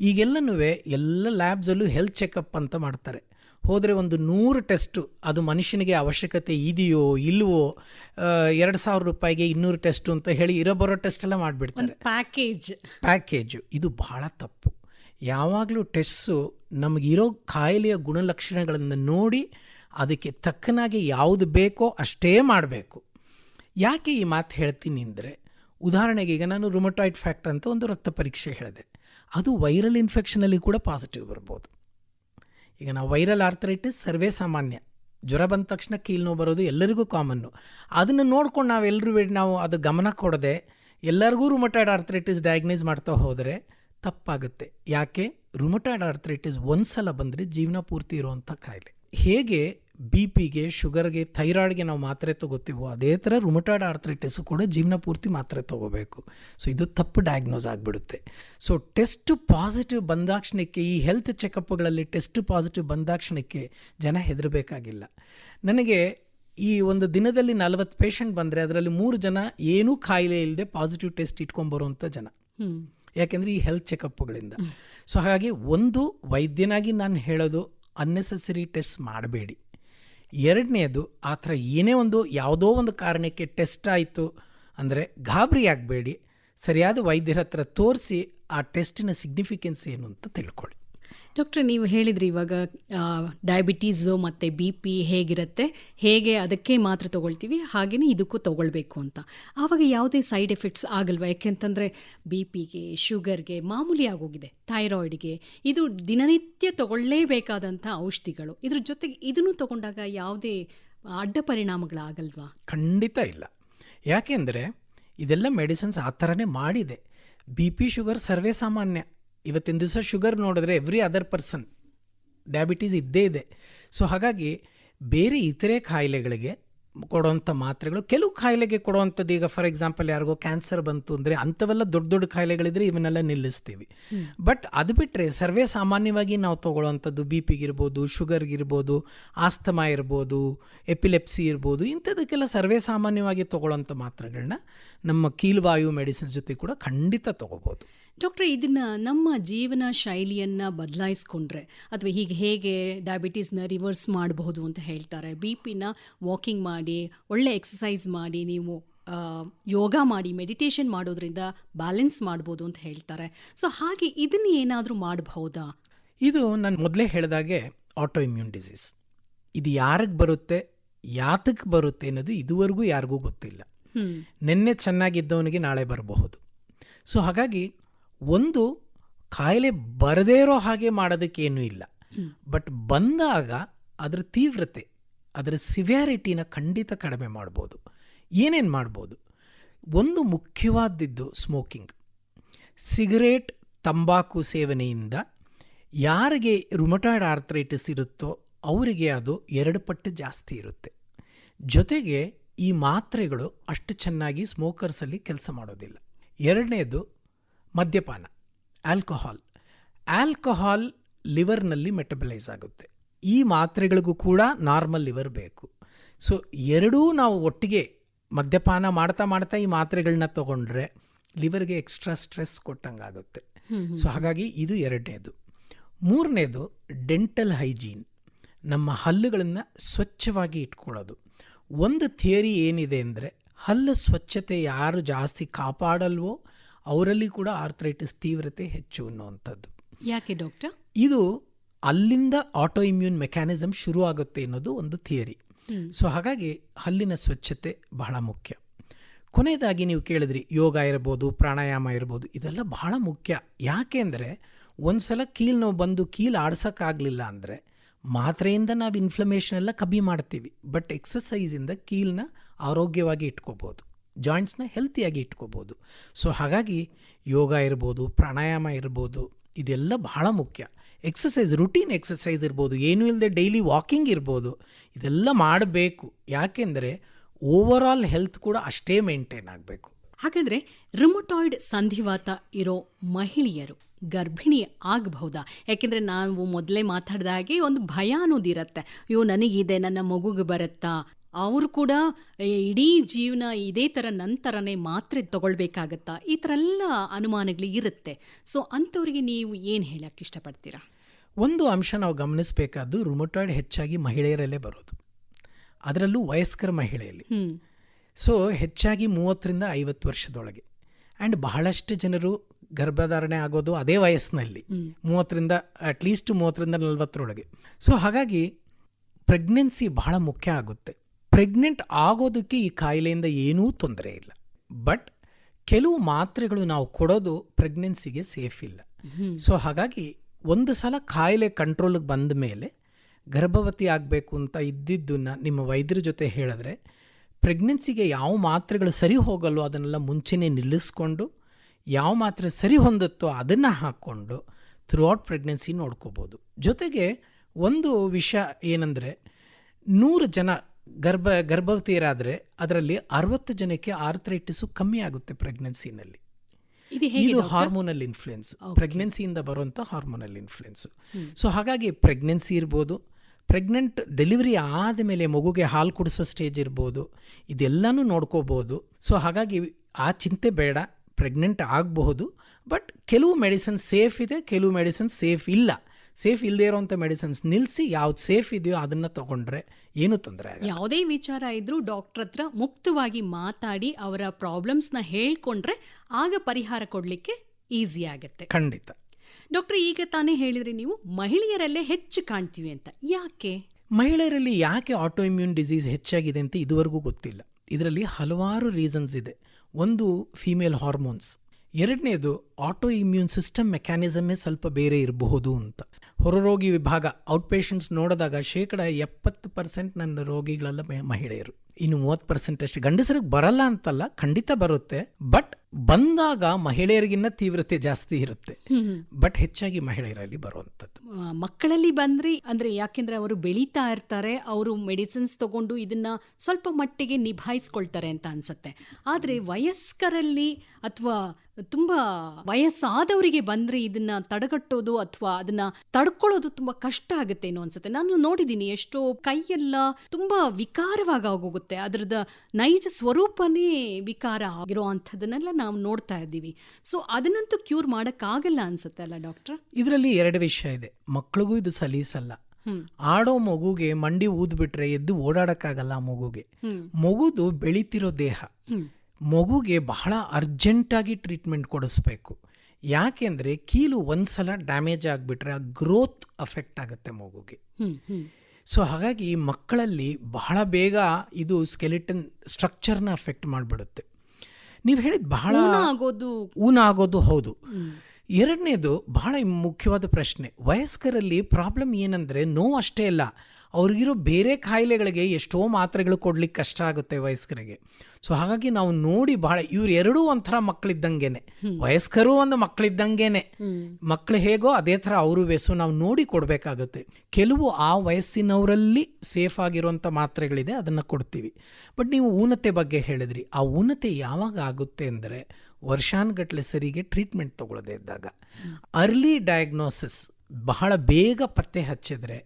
ಈಗೆಲ್ಲನೂ ಎಲ್ಲ ಲ್ಯಾಬ್ಸಲ್ಲೂ ಹೆಲ್ತ್ ಚೆಕಪ್ ಅಂತ ಮಾಡ್ತಾರೆ. ಹೋದರೆ ಒಂದು ನೂರು ಟೆಸ್ಟು ಅದು ಮನುಷ್ಯನಿಗೆ ಅವಶ್ಯಕತೆ ಇದೆಯೋ ಇಲ್ಲವೋ ಎರಡು ಸಾವಿರ ರೂಪಾಯಿಗೆ ಇನ್ನೂರು ಟೆಸ್ಟು ಅಂತ ಹೇಳಿ ಇರೋ ಬರೋ ಟೆಸ್ಟ್ ಎಲ್ಲ ಮಾಡಿಬಿಡ್ತಾರೆ.
ಪ್ಯಾಕೇಜ್.
ಪ್ಯಾಕೇಜು. ಇದು ಬಹಳ ತಪ್ಪು. ಯಾವಾಗಲೂ ಟೆಸ್ಟು ನಮಗಿರೋ ಕಾಯಿಲೆಯ ಗುಣಲಕ್ಷಣಗಳನ್ನು ನೋಡಿ ಅದಕ್ಕೆ ತಕ್ಕನಾಗಿ ಯಾವುದು ಬೇಕೋ ಅಷ್ಟೇ ಮಾಡಬೇಕು. ಯಾಕೆ ಈ ಮಾತು ಹೇಳ್ತೀನಿ ಅಂದರೆ ಉದಾಹರಣೆಗೆ ಈಗ ನಾನು ರುಮಟಾಯ್ಡ್ ಫ್ಯಾಕ್ಟರ್ ಅಂತ ಒಂದು ರಕ್ತ ಪರೀಕ್ಷೆ ಹೇಳಿದೆ. ಅದು ವೈರಲ್ ಇನ್ಫೆಕ್ಷನಲ್ಲಿ ಕೂಡ ಪಾಸಿಟಿವ್ ಬರ್ಬೋದು. ಈಗ ನಾವು ವೈರಲ್ ಆರ್ಥರೈಟಿಸ್ ಸರ್ವೇ ಸಾಮಾನ್ಯ. ಜ್ವರ ಬಂದ ತಕ್ಷಣ ಕೀಲು ನೋವು ಬರೋದು ಎಲ್ಲರಿಗೂ ಕಾಮನ್ನು ಅದನ್ನು ನೋಡ್ಕೊಂಡು ನಾವೆಲ್ಲರೂ ನಾವು ಅದು ಗಮನ ಕೊಡದೆ ಎಲ್ಲರಿಗೂ ರುಮಟಾಯ್ಡ್ ಆರ್ಥರೈಟಿಸ್ ಡಯಾಗ್ನೈಸ್ ಮಾಡ್ತಾ ಹೋದರೆ ತಪ್ಪಾಗುತ್ತೆ. ಯಾಕೆ? ರುಮಟಾಯ್ಡ್ ಆರ್ಥರೈಟಿಸ್ ಒಂದು ಸಲ ಬಂದರೆ ಜೀವನ ಪೂರ್ತಿ ಇರುವಂಥ ಕಾಯಿಲೆ. ಹೇಗೆ? ಬಿ ಪಿಗೆ ಶುಗರ್ಗೆ ಥೈರಾಯ್ಡ್ಗೆ ನಾವು ಮಾತ್ರೆ ತೊಗೋತೀವೋ ಅದೇ ಥರ ರುಮಟಾಯ್ಡ್ ಆರ್ಥ್ರೈಟಿಸು ಕೂಡ ಜೀವನ ಪೂರ್ತಿ ಮಾತ್ರೆ ತಗೋಬೇಕು. ಸೊ ಇದು ತಪ್ಪು ಡಯಾಗ್ನೋಸ್ ಆಗಿಬಿಡುತ್ತೆ. ಸೊ ಟೆಸ್ಟ್ ಪಾಸಿಟಿವ್ ಬಂದಾಕ್ಷಣಕ್ಕೆ ಈ ಹೆಲ್ತ್ ಚೆಕಪ್ಗಳಲ್ಲಿ ಟೆಸ್ಟ್ ಪಾಸಿಟಿವ್ ಬಂದಾಕ್ಷಣಕ್ಕೆ ಜನ ಹೆದರಬೇಕಾಗಿಲ್ಲ. ನನಗೆ ಈ ಒಂದು ದಿನದಲ್ಲಿ ನಲವತ್ತು ಪೇಷಂಟ್ ಬಂದರೆ ಅದರಲ್ಲಿ ಮೂರು ಜನ ಏನೂ ಖಾಯಿಲೆ ಇಲ್ಲದೆ ಪಾಸಿಟಿವ್ ಟೆಸ್ಟ್ ಇಟ್ಕೊಂಬರುವಂಥ ಜನ. ಯಾಕೆಂದರೆ ಈ ಹೆಲ್ತ್ ಚೆಕಪ್ಗಳಿಂದ ಸೊ ಹಾಗಾಗಿ ಒಂದು ವೈದ್ಯನಾಗಿ ನಾನು ಹೇಳೋದು ಅನ್ನೆಸೆಸರಿ ಟೆಸ್ಟ್ ಮಾಡಬೇಡಿ. ಎರಡನೇದು ಆ ಥರ ಏನೇ ಒಂದು ಯಾವುದೋ ಒಂದು ಕಾರಣಕ್ಕೆ ಟೆಸ್ಟ್ ಆಯಿತು ಅಂದರೆ ಗಾಬರಿ ಆಗಬೇಡಿ, ಸರಿಯಾದ ವೈದ್ಯರ ಹತ್ರ ತೋರಿಸಿ ಆ ಟೆಸ್ಟಿನ ಸಿಗ್ನಿಫಿಕೆನ್ಸ್ ಏನು ಅಂತ ತಿಳ್ಕೊಳ್ಳಿ.
ಡಾಕ್ಟ್ರೆ ನೀವು ಹೇಳಿದ್ರಿ ಇವಾಗ ಡಯಾಬಿಟೀಸು ಮತ್ತು ಬಿ ಪಿ ಹೇಗಿರುತ್ತೆ, ಹೇಗೆ ಅದಕ್ಕೆ ಮಾತ್ರ ತಗೊಳ್ತೀವಿ ಹಾಗೆಯೇ ಇದಕ್ಕೂ ತಗೊಳ್ಬೇಕು ಅಂತ. ಆವಾಗ ಯಾವುದೇ ಸೈಡ್ ಎಫೆಕ್ಟ್ಸ್ ಆಗಲ್ವಾ? ಯಾಕೆಂತಂದರೆ ಬಿ ಪಿಗೆ ಶುಗರ್ಗೆ ಮಾಮೂಲಿ ಆಗೋಗಿದೆ. ಥೈರಾಯ್ಡ್ಗೆ ಇದು ದಿನನಿತ್ಯ ತಗೊಳ್ಳೇಬೇಕಾದಂಥ ಔಷಧಿಗಳು. ಇದ್ರ ಜೊತೆಗೆ ಇದನ್ನು ತಗೊಂಡಾಗ ಯಾವುದೇ ಅಡ್ಡ ಪರಿಣಾಮಗಳಾಗಲ್ವಾ?
ಖಂಡಿತ ಇಲ್ಲ. ಯಾಕೆಂದರೆ, ಇದೆಲ್ಲ ಮೆಡಿಸಿನ್ಸ್ ಆ ಥರನೇ ಮಾಡಿದೆ. ಬಿ ಪಿ ಶುಗರ್ ಸರ್ವೇ ಸಾಮಾನ್ಯ. ಇವತ್ತಿನ ದಿವಸ ಶುಗರ್ ನೋಡಿದ್ರೆ ಎವ್ರಿ ಅದರ್ ಪರ್ಸನ್ ಡಯಾಬಿಟೀಸ್ ಇದ್ದೇ ಇದೆ. ಸೊ ಹಾಗಾಗಿ ಬೇರೆ ಇತರೆ ಕಾಯಿಲೆಗಳಿಗೆ ಕೊಡುವಂಥ ಮಾತ್ರೆಗಳು, ಕೆಲವು ಕಾಯಿಲೆಗೆ ಕೊಡುವಂಥದ್ದು ಈಗ ಫಾರ್ ಎಕ್ಸಾಂಪಲ್ ಯಾರಿಗೋ ಕ್ಯಾನ್ಸರ್ ಬಂತು ಅಂದರೆ ಅಂಥವೆಲ್ಲ ದೊಡ್ಡ ದೊಡ್ಡ ಕಾಯಿಲೆಗಳಿದ್ರೆ ಇವನ್ನೆಲ್ಲ ನಿಲ್ಲಿಸ್ತೀವಿ. ಬಟ್ ಅದು ಬಿಟ್ಟರೆ ಸರ್ವೇ ಸಾಮಾನ್ಯವಾಗಿ ನಾವು ತೊಗೊಳ್ಳೋವಂಥದ್ದು ಬಿ ಪಿಗಿರ್ಬೋದು ಶುಗರ್ಗಿರ್ಬೋದು ಆಸ್ತಮಾ ಇರ್ಬೋದು ಎಪಿಲೆಪ್ಸಿ ಇರ್ಬೋದು, ಇಂಥದಕ್ಕೆಲ್ಲ ಸರ್ವೇ ಸಾಮಾನ್ಯವಾಗಿ ತೊಗೊಳ್ಳೋಂಥ ಮಾತ್ರೆಗಳನ್ನ ನಮ್ಮ ಕೀಲ್ವಾಯು ಮೆಡಿಸಿನ್ ಜೊತೆ ಕೂಡ ಖಂಡಿತ ತೊಗೋಬೋದು
ಡಾಕ್ಟ್ರೆ ಇದನ್ನ ನಮ್ಮ ಜೀವನ ಶೈಲಿಯನ್ನ ಬದಲಾಯಿಸ್ಕೊಂಡ್ರೆ ಅಥವಾ ಹೀಗೆ ಹೇಗೆ ಡಯಾಬಿಟೀಸ್ನ ರಿವರ್ಸ್ ಮಾಡಬಹುದು ಅಂತ ಹೇಳ್ತಾರೆ. ಬಿ ಪಿನ ವಾಕಿಂಗ್ ಮಾಡಿ ಒಳ್ಳೆ ಎಕ್ಸಸೈಸ್ ಮಾಡಿ ನೀವು ಯೋಗ ಮಾಡಿ ಮೆಡಿಟೇಷನ್ ಮಾಡೋದ್ರಿಂದ ಬ್ಯಾಲೆನ್ಸ್ ಮಾಡ್ಬೋದು ಅಂತ ಹೇಳ್ತಾರೆ. ಸೊ ಹಾಗೆ ಇದನ್ನ ಏನಾದರೂ ಮಾಡಬಹುದಾ?
ಇದು ನಾನು ಮೊದಲೇ ಹೇಳಿದಾಗೆ ಆಟೋ ಇಮ್ಯೂನ್ ಡಿಸೀಸ್ ಇದು ಯಾರಿಗೆ ಬರುತ್ತೆ ಯಾತಕ್ಕೆ ಬರುತ್ತೆ ಅನ್ನೋದು ಇದುವರೆಗೂ ಯಾರಿಗೂ ಗೊತ್ತಿಲ್ಲ. ನಿನ್ನೆ ಚೆನ್ನಾಗಿದ್ದವನಿಗೆ ನಾಳೆ ಬರಬಹುದು. ಸೊ ಹಾಗಾಗಿ ಒಂದು ಕಾಯಿಲೆ ಬರದೇ ಇರೋ ಹಾಗೆ ಮಾಡೋದಕ್ಕೇನೂ ಇಲ್ಲ. ಬಟ್ ಬಂದಾಗ ಅದರ ತೀವ್ರತೆ ಅದರ ಸಿವ್ಯಾರಿಟಿನ ಖಂಡಿತ ಕಡಿಮೆ ಮಾಡ್ಬೋದು. ಏನೇನು ಮಾಡ್ಬೋದು? ಒಂದು ಮುಖ್ಯವಾದದ್ದು ಸ್ಮೋಕಿಂಗ್ ಸಿಗರೇಟ್ ತಂಬಾಕು ಸೇವನೆಯಿಂದ ಯಾರಿಗೆ ರುಮಟಾಯ್ಡ್ ಆರ್ಥ್ರೈಟಿಸ್ ಇರುತ್ತೋ ಅವರಿಗೆ ಅದು ಎರಡು ಪಟ್ಟು ಜಾಸ್ತಿ ಇರುತ್ತೆ. ಜೊತೆಗೆ ಈ ಮಾತ್ರೆಗಳು ಅಷ್ಟು ಚೆನ್ನಾಗಿ ಸ್ಮೋಕರ್ಸಲ್ಲಿ ಕೆಲಸ ಮಾಡೋದಿಲ್ಲ. ಎರಡನೇದು ಮದ್ಯಪಾನ ಆಲ್ಕೋಹಾಲ್. ಆಲ್ಕೋಹಾಲ್ ಲಿವರ್ನಲ್ಲಿ ಮೆಟಬಲೈಸ್ ಆಗುತ್ತೆ. ಈ ಮಾತ್ರೆಗಳಿಗೂ ಕೂಡ ನಾರ್ಮಲ್ ಲಿವರ್ ಬೇಕು. ಸೊ ಎರಡೂ ನಾವು ಒಟ್ಟಿಗೆ ಮದ್ಯಪಾನ ಮಾಡ್ತಾ ಮಾಡ್ತಾ ಈ ಮಾತ್ರೆಗಳನ್ನ ತಗೊಂಡ್ರೆ ಲಿವರ್ಗೆ ಎಕ್ಸ್ಟ್ರಾ ಸ್ಟ್ರೆಸ್ ಕೊಟ್ಟಂಗಾಗುತ್ತೆ. ಸೊ ಹಾಗಾಗಿ ಇದು ಎರಡನೇದು. ಮೂರನೇದು ಡೆಂಟಲ್ ಹೈಜೀನ್. ನಮ್ಮ ಹಲ್ಲುಗಳನ್ನು ಸ್ವಚ್ಛವಾಗಿ ಇಟ್ಕೊಳ್ಳೋದು. ಒಂದು ಥಿಯರಿ ಏನಿದೆ ಅಂದರೆ ಹಲ್ಲು ಸ್ವಚ್ಛತೆ ಯಾರು ಜಾಸ್ತಿ ಕಾಪಾಡಲ್ವೋ ಅವರಲ್ಲಿ ಕೂಡ ಆರ್ಥ್ರೈಟಿಸ್ ತೀವ್ರತೆ ಹೆಚ್ಚು ಅನ್ನುವಂಥದ್ದು.
ಯಾಕೆ ಡಾಕ್ಟರ್?
ಇದು ಅಲ್ಲಿಂದ ಆಟೋ ಇಮ್ಯೂನ್ ಮೆಕ್ಯಾನಿಸಮ್ ಶುರು ಆಗುತ್ತೆ ಅನ್ನೋದು ಒಂದು ಥಿಯರಿ. ಸೊ ಹಾಗಾಗಿ ಹಲ್ಲಿನ ಸ್ವಚ್ಛತೆ ಬಹಳ ಮುಖ್ಯ. ಕೊನೆಯದಾಗಿ ನೀವು ಕೇಳಿದ್ರಿ ಯೋಗ ಇರ್ಬೋದು ಪ್ರಾಣಾಯಾಮ ಇರ್ಬೋದು ಇದೆಲ್ಲ ಬಹಳ ಮುಖ್ಯ. ಯಾಕೆ ಅಂದರೆ ಒಂದು ಸಲ ಕೀಲು ನಾವು ಬಂದು ಕೀಲು ಆಡ್ಸೋಕ್ಕಾಗಲಿಲ್ಲ ಅಂದರೆ ಮಾತ್ರೆಯಿಂದ ನಾವು ಇನ್ಫ್ಲಮೇಷನ್ ಎಲ್ಲ ಕಮ್ಮಿ ಮಾಡ್ತೀವಿ. ಬಟ್ ಎಕ್ಸಸೈಸಿಂದ ಕೀಲನ್ನ ಆರೋಗ್ಯವಾಗಿ ಇಟ್ಕೋಬೋದು ಜಾಯಿಂಟ್ಸ್ನ ಹೆಲ್ತಿಯಾಗಿ ಇಟ್ಕೋಬೋದು. ಸೊ ಹಾಗಾಗಿ ಯೋಗ ಇರ್ಬೋದು, ಪ್ರಾಣಾಯಾಮ ಇರ್ಬೋದು, ಇದೆಲ್ಲ ಬಹಳ ಮುಖ್ಯ. ಎಕ್ಸಸೈಸ್ ರುಟೀನ್ ಎಕ್ಸಸೈಸ್ ಇರ್ಬೋದು, ಏನೂ ಇಲ್ಲದೆ ಡೈಲಿ ವಾಕಿಂಗ್ ಇರ್ಬೋದು, ಇದೆಲ್ಲ ಮಾಡಬೇಕು. ಯಾಕೆಂದರೆ ಓವರಾಲ್ ಹೆಲ್ತ್ ಕೂಡ ಅಷ್ಟೇ ಮೇಂಟೈನ್ ಆಗಬೇಕು.
ಹಾಗಾದ್ರೆ ರಿಮೊಟಾಯ್ಡ್ ಸಂಧಿವಾತ ಇರೋ ಮಹಿಳೆಯರು ಗರ್ಭಿಣಿ ಆಗಬಹುದಾ? ಯಾಕೆಂದರೆ ನಾವು ಮೊದಲೇ ಮಾತಾಡಿದ ಹಾಗೆ ಒಂದು ಭಯ ಅನ್ನೋದಿರತ್ತೆ ಅಯ್ಯೋ, ನನಗಿದೆ, ನನ್ನ ಮಗುಗೆ ಬರುತ್ತಾ? ಅವರು ಕೂಡ ಇಡೀ ಜೀವನ ಇದೇ ಥರ ನಂತರನೇ ಮಾತ್ರೆ ತಗೊಳ್ಬೇಕಾಗತ್ತಾ? ಈ ಥರ ಎಲ್ಲ ಅನುಮಾನಗಳು ಇರುತ್ತೆ. ಸೊ ಅಂಥವ್ರಿಗೆ ನೀವು ಏನು ಹೇಳಕ್ಕೆ ಇಷ್ಟಪಡ್ತೀರಾ?
ಒಂದು ಅಂಶ ನಾವು ಗಮನಿಸಬೇಕಾದ್ದು ರುಮೊಟಾಯ್ಡ್ ಹೆಚ್ಚಾಗಿ ಮಹಿಳೆಯರಲ್ಲೇ ಬರೋದು. ಅದರಲ್ಲೂ ವಯಸ್ಕರ ಮಹಿಳೆಯಲ್ಲಿ. ಸೊ ಹೆಚ್ಚಾಗಿ ಮೂವತ್ತರಿಂದ ಐವತ್ತು ವರ್ಷದೊಳಗೆ. ಆ್ಯಂಡ್ ಬಹಳಷ್ಟು ಜನರು ಗರ್ಭಧಾರಣೆ ಆಗೋದು ಅದೇ ವಯಸ್ಸಿನಲ್ಲಿ. ಮೂವತ್ತರಿಂದ ಅಟ್ಲೀಸ್ಟ್ ಮೂವತ್ತರಿಂದ ನಲವತ್ತರೊಳಗೆ. ಸೊ ಹಾಗಾಗಿ ಪ್ರೆಗ್ನೆನ್ಸಿ ಬಹಳ ಮುಖ್ಯ ಆಗುತ್ತೆ. ಪ್ರೆಗ್ನೆಂಟ್ ಆಗೋದಕ್ಕೆ ಈ ಕಾಯಿಲೆಯಿಂದ ಏನೂ ತೊಂದರೆ ಇಲ್ಲ. ಬಟ್ ಕೆಲವು ಮಾತ್ರೆಗಳು ನಾವು ಕೊಡೋದು ಪ್ರೆಗ್ನೆನ್ಸಿಗೆ ಸೇಫ್ ಇಲ್ಲ. ಸೊ ಹಾಗಾಗಿ ಒಂದು ಸಲ ಕಾಯಿಲೆ ಕಂಟ್ರೋಲ್ಗೆ ಬಂದ ಮೇಲೆ ಗರ್ಭವತಿ ಆಗಬೇಕು ಅಂತ ಇದ್ದಿದ್ದನ್ನ ನಿಮ್ಮ ವೈದ್ಯರ ಜೊತೆ ಹೇಳಿದ್ರೆ ಪ್ರೆಗ್ನೆನ್ಸಿಗೆ ಯಾವ ಮಾತ್ರೆಗಳು ಸರಿ ಹೋಗಲ್ಲೋ ಅದನ್ನೆಲ್ಲ ಮುಂಚೆನೇ ನಿಲ್ಲಿಸ್ಕೊಂಡು ಯಾವ ಮಾತ್ರೆ ಸರಿ ಹೊಂದುತ್ತೋ ಅದನ್ನು ಹಾಕ್ಕೊಂಡು ಥ್ರೂಔಟ್ ಪ್ರೆಗ್ನೆನ್ಸಿ ನೋಡ್ಕೋಬೋದು. ಜೊತೆಗೆ ಒಂದು ವಿಷಯ ಏನಂದರೆ ನೂರು ಜನ ಗರ್ಭ ಗರ್ಭವತಿಯರಾದರೆ ಅದರಲ್ಲಿ ಅರವತ್ತು ಜನಕ್ಕೆ ಆರ್ಥರೈಟಿಸು ಕಮ್ಮಿ ಆಗುತ್ತೆ ಪ್ರೆಗ್ನೆನ್ಸಿನಲ್ಲಿ.
ಇದು
ಹಾರ್ಮೋನಲ್ ಇನ್ಫ್ಲುಯೆನ್ಸ್. ಪ್ರೆಗ್ನೆನ್ಸಿಯಿಂದ ಬರುವಂಥ ಹಾರ್ಮೋನಲ್ ಇನ್ಫ್ಲುಯೆನ್ಸ್. ಸೊ ಹಾಗಾಗಿ ಪ್ರೆಗ್ನೆನ್ಸಿ ಇರ್ಬೋದು ಪ್ರೆಗ್ನೆಂಟ್ ಡೆಲಿವರಿ ಆದ ಮೇಲೆ ಮಗುಗೆ ಹಾಲು ಕುಡಿಸೋ ಸ್ಟೇಜ್ ಇರ್ಬೋದು ಇದೆಲ್ಲನೂ ನೋಡ್ಕೋಬೋದು. ಸೊ ಹಾಗಾಗಿ ಆ ಚಿಂತೆ ಬೇಡ ಪ್ರೆಗ್ನೆಂಟ್ ಆಗಬಹುದು ಬಟ್ ಕೆಲವು ಮೆಡಿಸನ್ ಸೇಫ್ ಇದೆ ಕೆಲವು ಮೆಡಿಸನ್ ಸೇಫ್ ಇಲ್ಲ. ಸೇಫ್ ಇಲ್ಲದೇ ಇರೋವಂಥ ಮೆಡಿಸಿನ್ಸ್ ನಿಲ್ಲಿಸಿ ಯಾವ್ದು ಸೇಫ್ ಇದೆಯೋ ಅದನ್ನು ತಗೊಂಡ್ರೆ ಏನು ತೊಂದರೆ
ಯಾವುದೇ ವಿಚಾರ ಇದ್ರೂ ಡಾಕ್ಟರ್ ಹತ್ರ ಮುಕ್ತವಾಗಿ ಮಾತಾಡಿ ಅವರ ಪ್ರಾಬ್ಲಮ್ಸ್ನ ಹೇಳ್ಕೊಂಡ್ರೆ ಆಗ ಪರಿಹಾರ ಕೊಡಲಿಕ್ಕೆ ಈಸಿ ಆಗುತ್ತೆ.
ಖಂಡಿತ.
ಡಾಕ್ಟರ್ ಈಗ ತಾನೇ ಹೇಳಿದ್ರೆ ನೀವು ಮಹಿಳೆಯರಲ್ಲೇ ಹೆಚ್ಚು ಕಾಣ್ತೀವಿ ಅಂತ. ಯಾಕೆ?
ಮಹಿಳೆಯರಲ್ಲಿ ಯಾಕೆ ಆಟೋ ಇಮ್ಯೂನ್ ಡಿಸೀಸ್ ಹೆಚ್ಚಾಗಿದೆ ಅಂತ ಇದುವರೆಗೂ ಗೊತ್ತಿಲ್ಲ. ಇದರಲ್ಲಿ ಹಲವಾರು ರೀಸನ್ಸ್ ಇದೆ. ಒಂದು ಫೀಮೇಲ್ ಹಾರ್ಮೋನ್ಸ್ ಎರಡನೇದು ಆಟೋ ಇಮ್ಯೂನ್ ಸಿಸ್ಟಮ್ ಮೆಕ್ಯಾನಿಸಮೇ ಸ್ವಲ್ಪ ಬೇರೆ ಇರಬಹುದು ಅಂತ. ಹೊರರೋಗಿ ವಿಭಾಗ ಔಟ್ ಪೇಷಂಟ್ಸ್ ನೋಡಿದಾಗ ಶೇಕಡ ಎಪ್ಪತ್ತು ಪರ್ಸೆಂಟ್ ನನ್ನ ರೋಗಿಗಳೆಲ್ಲ ಮಹಿಳೆಯರು. ಇನ್ನು ಮೂವತ್ತು ಪರ್ಸೆಂಟ್ ಅಷ್ಟೇ. ಗಂಡಸರಿಗೆ ಬರಲ್ಲ ಅಂತಲ್ಲ ಖಂಡಿತ ಬರುತ್ತೆ. ಬಟ್ ಬಂದಾಗ ಮಹಿಳೆಯರಿಗಿನ್ನ ತೀವ್ರತೆ ಜಾಸ್ತಿ ಇರುತ್ತೆ. ಬಟ್ ಹೆಚ್ಚಾಗಿ ಮಹಿಳೆಯರಲ್ಲಿ
ಬರುವಂತದ್ದು ಮಕ್ಕಳಲ್ಲಿ ಬಂದ್ರಿ ಅಂದ್ರೆ ಯಾಕೆಂದ್ರೆ ಅವರು ಬೆಳೀತಾ ಇರ್ತಾರೆ ಅವರು ಮೆಡಿಸಿನ್ಸ್ ತಗೊಂಡು ಇದನ್ನ ಸ್ವಲ್ಪ ಮಟ್ಟಿಗೆ ನಿಭಾಯಿಸ್ಕೊಳ್ತಾರೆ ಅಂತ ಅನ್ಸುತ್ತೆ. ಆದ್ರೆ ವಯಸ್ಕರಲ್ಲಿ ಅಥವಾ ತುಂಬಾ ವಯಸ್ಸಾದವರಿಗೆ ಬಂದ್ರೆ ಇದನ್ನ ತಡೆಗಟ್ಟೋದು ಅಥವಾ ಅದನ್ನ ತಡ್ಕೊಳ್ಳೋದು ತುಂಬಾ ಕಷ್ಟ ಆಗುತ್ತೆ ಏನೋ ಅನ್ಸುತ್ತೆ. ನಾನು ನೋಡಿದ್ದೀನಿ ಎಷ್ಟೋ ಕೈಯೆಲ್ಲ ತುಂಬಾ ವಿಕಾರವಾಗಿ ಆಗೋಗುತ್ತೆ. ಅದರದ ನೈಜ ಸ್ವರೂಪನೇ ವಿಕಾರ ಆಗಿರೋ ಅಂಥದ್ದನ್ನೆಲ್ಲ ನಾವು ನೋಡ್ತಾ ಇದ್ದೀವಿ. ಸೊ ಅದನ್ನಂತೂ ಕ್ಯೂರ್ ಮಾಡಕ್ಕಾಗಲ್ಲ ಅನ್ಸುತ್ತೆ ಅಲ್ಲ ಡಾಕ್ಟರ್?
ಇದರಲ್ಲಿ ಎರಡು ವಿಷಯ ಇದೆ. ಮಕ್ಳಿಗೂ ಇದು ಸಲೀಸಲ್ಲ. ಆಡೋ ಮಗುಗೆ ಮಂಡಿ ಊದ್ಬಿಟ್ರೆ ಎದ್ದು ಓಡಾಡಕ್ಕಾಗಲ್ಲ ಮಗುಗೆ. ಮಗುದು ಬೆಳಿತಿರೋ ದೇಹ. ಮಗುಗೆ ಬಹಳ ಅರ್ಜೆಂಟಾಗಿ ಟ್ರೀಟ್ಮೆಂಟ್ ಕೊಡಿಸ್ಬೇಕು. ಯಾಕೆಂದರೆ ಕೀಲು ಒಂದ್ಸಲ ಡ್ಯಾಮೇಜ್ ಆಗಿಬಿಟ್ರೆ ಆ ಗ್ರೋತ್ ಅಫೆಕ್ಟ್ ಆಗುತ್ತೆ ಮಗುಗೆ. ಸೊ ಹಾಗಾಗಿ ಮಕ್ಕಳಲ್ಲಿ ಬಹಳ ಬೇಗ ಇದು ಸ್ಕೆಲಿಟನ್ ಸ್ಟ್ರಕ್ಚರ್ನ ಅಫೆಕ್ಟ್ ಮಾಡಿಬಿಡುತ್ತೆ. ನೀವು ಹೇಳಿದ ಬಹಳ
ಊನ ಆಗೋದು
ಊನ ಆಗೋದು ಹೌದು. ಎರಡನೇದು ಬಹಳ ಮುಖ್ಯವಾದ ಪ್ರಶ್ನೆ ವಯಸ್ಕರಲ್ಲಿ ಪ್ರಾಬ್ಲಮ್ ಏನಂದ್ರೆ ನೋವು ಅಷ್ಟೇ ಅಲ್ಲ ಅವ್ರಿಗಿರೋ ಬೇರೆ ಕಾಯಿಲೆಗಳಿಗೆ ಎಷ್ಟೋ ಮಾತ್ರೆಗಳು ಕೊಡ್ಲಿಕ್ಕೆ ಕಷ್ಟ ಆಗುತ್ತೆ ವಯಸ್ಕರಿಗೆ. ಸೊ ಹಾಗಾಗಿ ನಾವು ನೋಡಿ ಬಹಳ ಇವ್ರು ಎರಡೂ ಒಂಥರ ಮಕ್ಕಳಿದ್ದಂಗೆನೆ ವಯಸ್ಕರು ಒಂದು ಮಕ್ಕಳಿದ್ದಂಗೆನೆ ಮಕ್ಕಳು ಹೇಗೋ ಅದೇ ಥರ ಅವರು ವೆಸು ನಾವು ನೋಡಿ ಕೊಡಬೇಕಾಗುತ್ತೆ. ಕೆಲವು ಆ ವಯಸ್ಸಿನವರಲ್ಲಿ ಸೇಫ್ ಆಗಿರುವಂಥ ಮಾತ್ರೆಗಳಿದೆ ಅದನ್ನು ಕೊಡ್ತೀವಿ. ಬಟ್ ನೀವು ಊನತೆ ಬಗ್ಗೆ ಹೇಳಿದ್ರಿ. ಆ ಊನತೆ ಯಾವಾಗ ಆಗುತ್ತೆ ಅಂದರೆ ವರ್ಷಾನ್ಗಟ್ಲೆ ಸರಿಗೆ ಟ್ರೀಟ್ಮೆಂಟ್ ತಗೊಳ್ಳದೇ ಇದ್ದಾಗ. ಅರ್ಲಿ ಡಯಾಗ್ನೋಸಿಸ್ ಬಹಳ ಬೇಗ ಪತ್ತೆ ಹಚ್ಚಿದ್ರೆ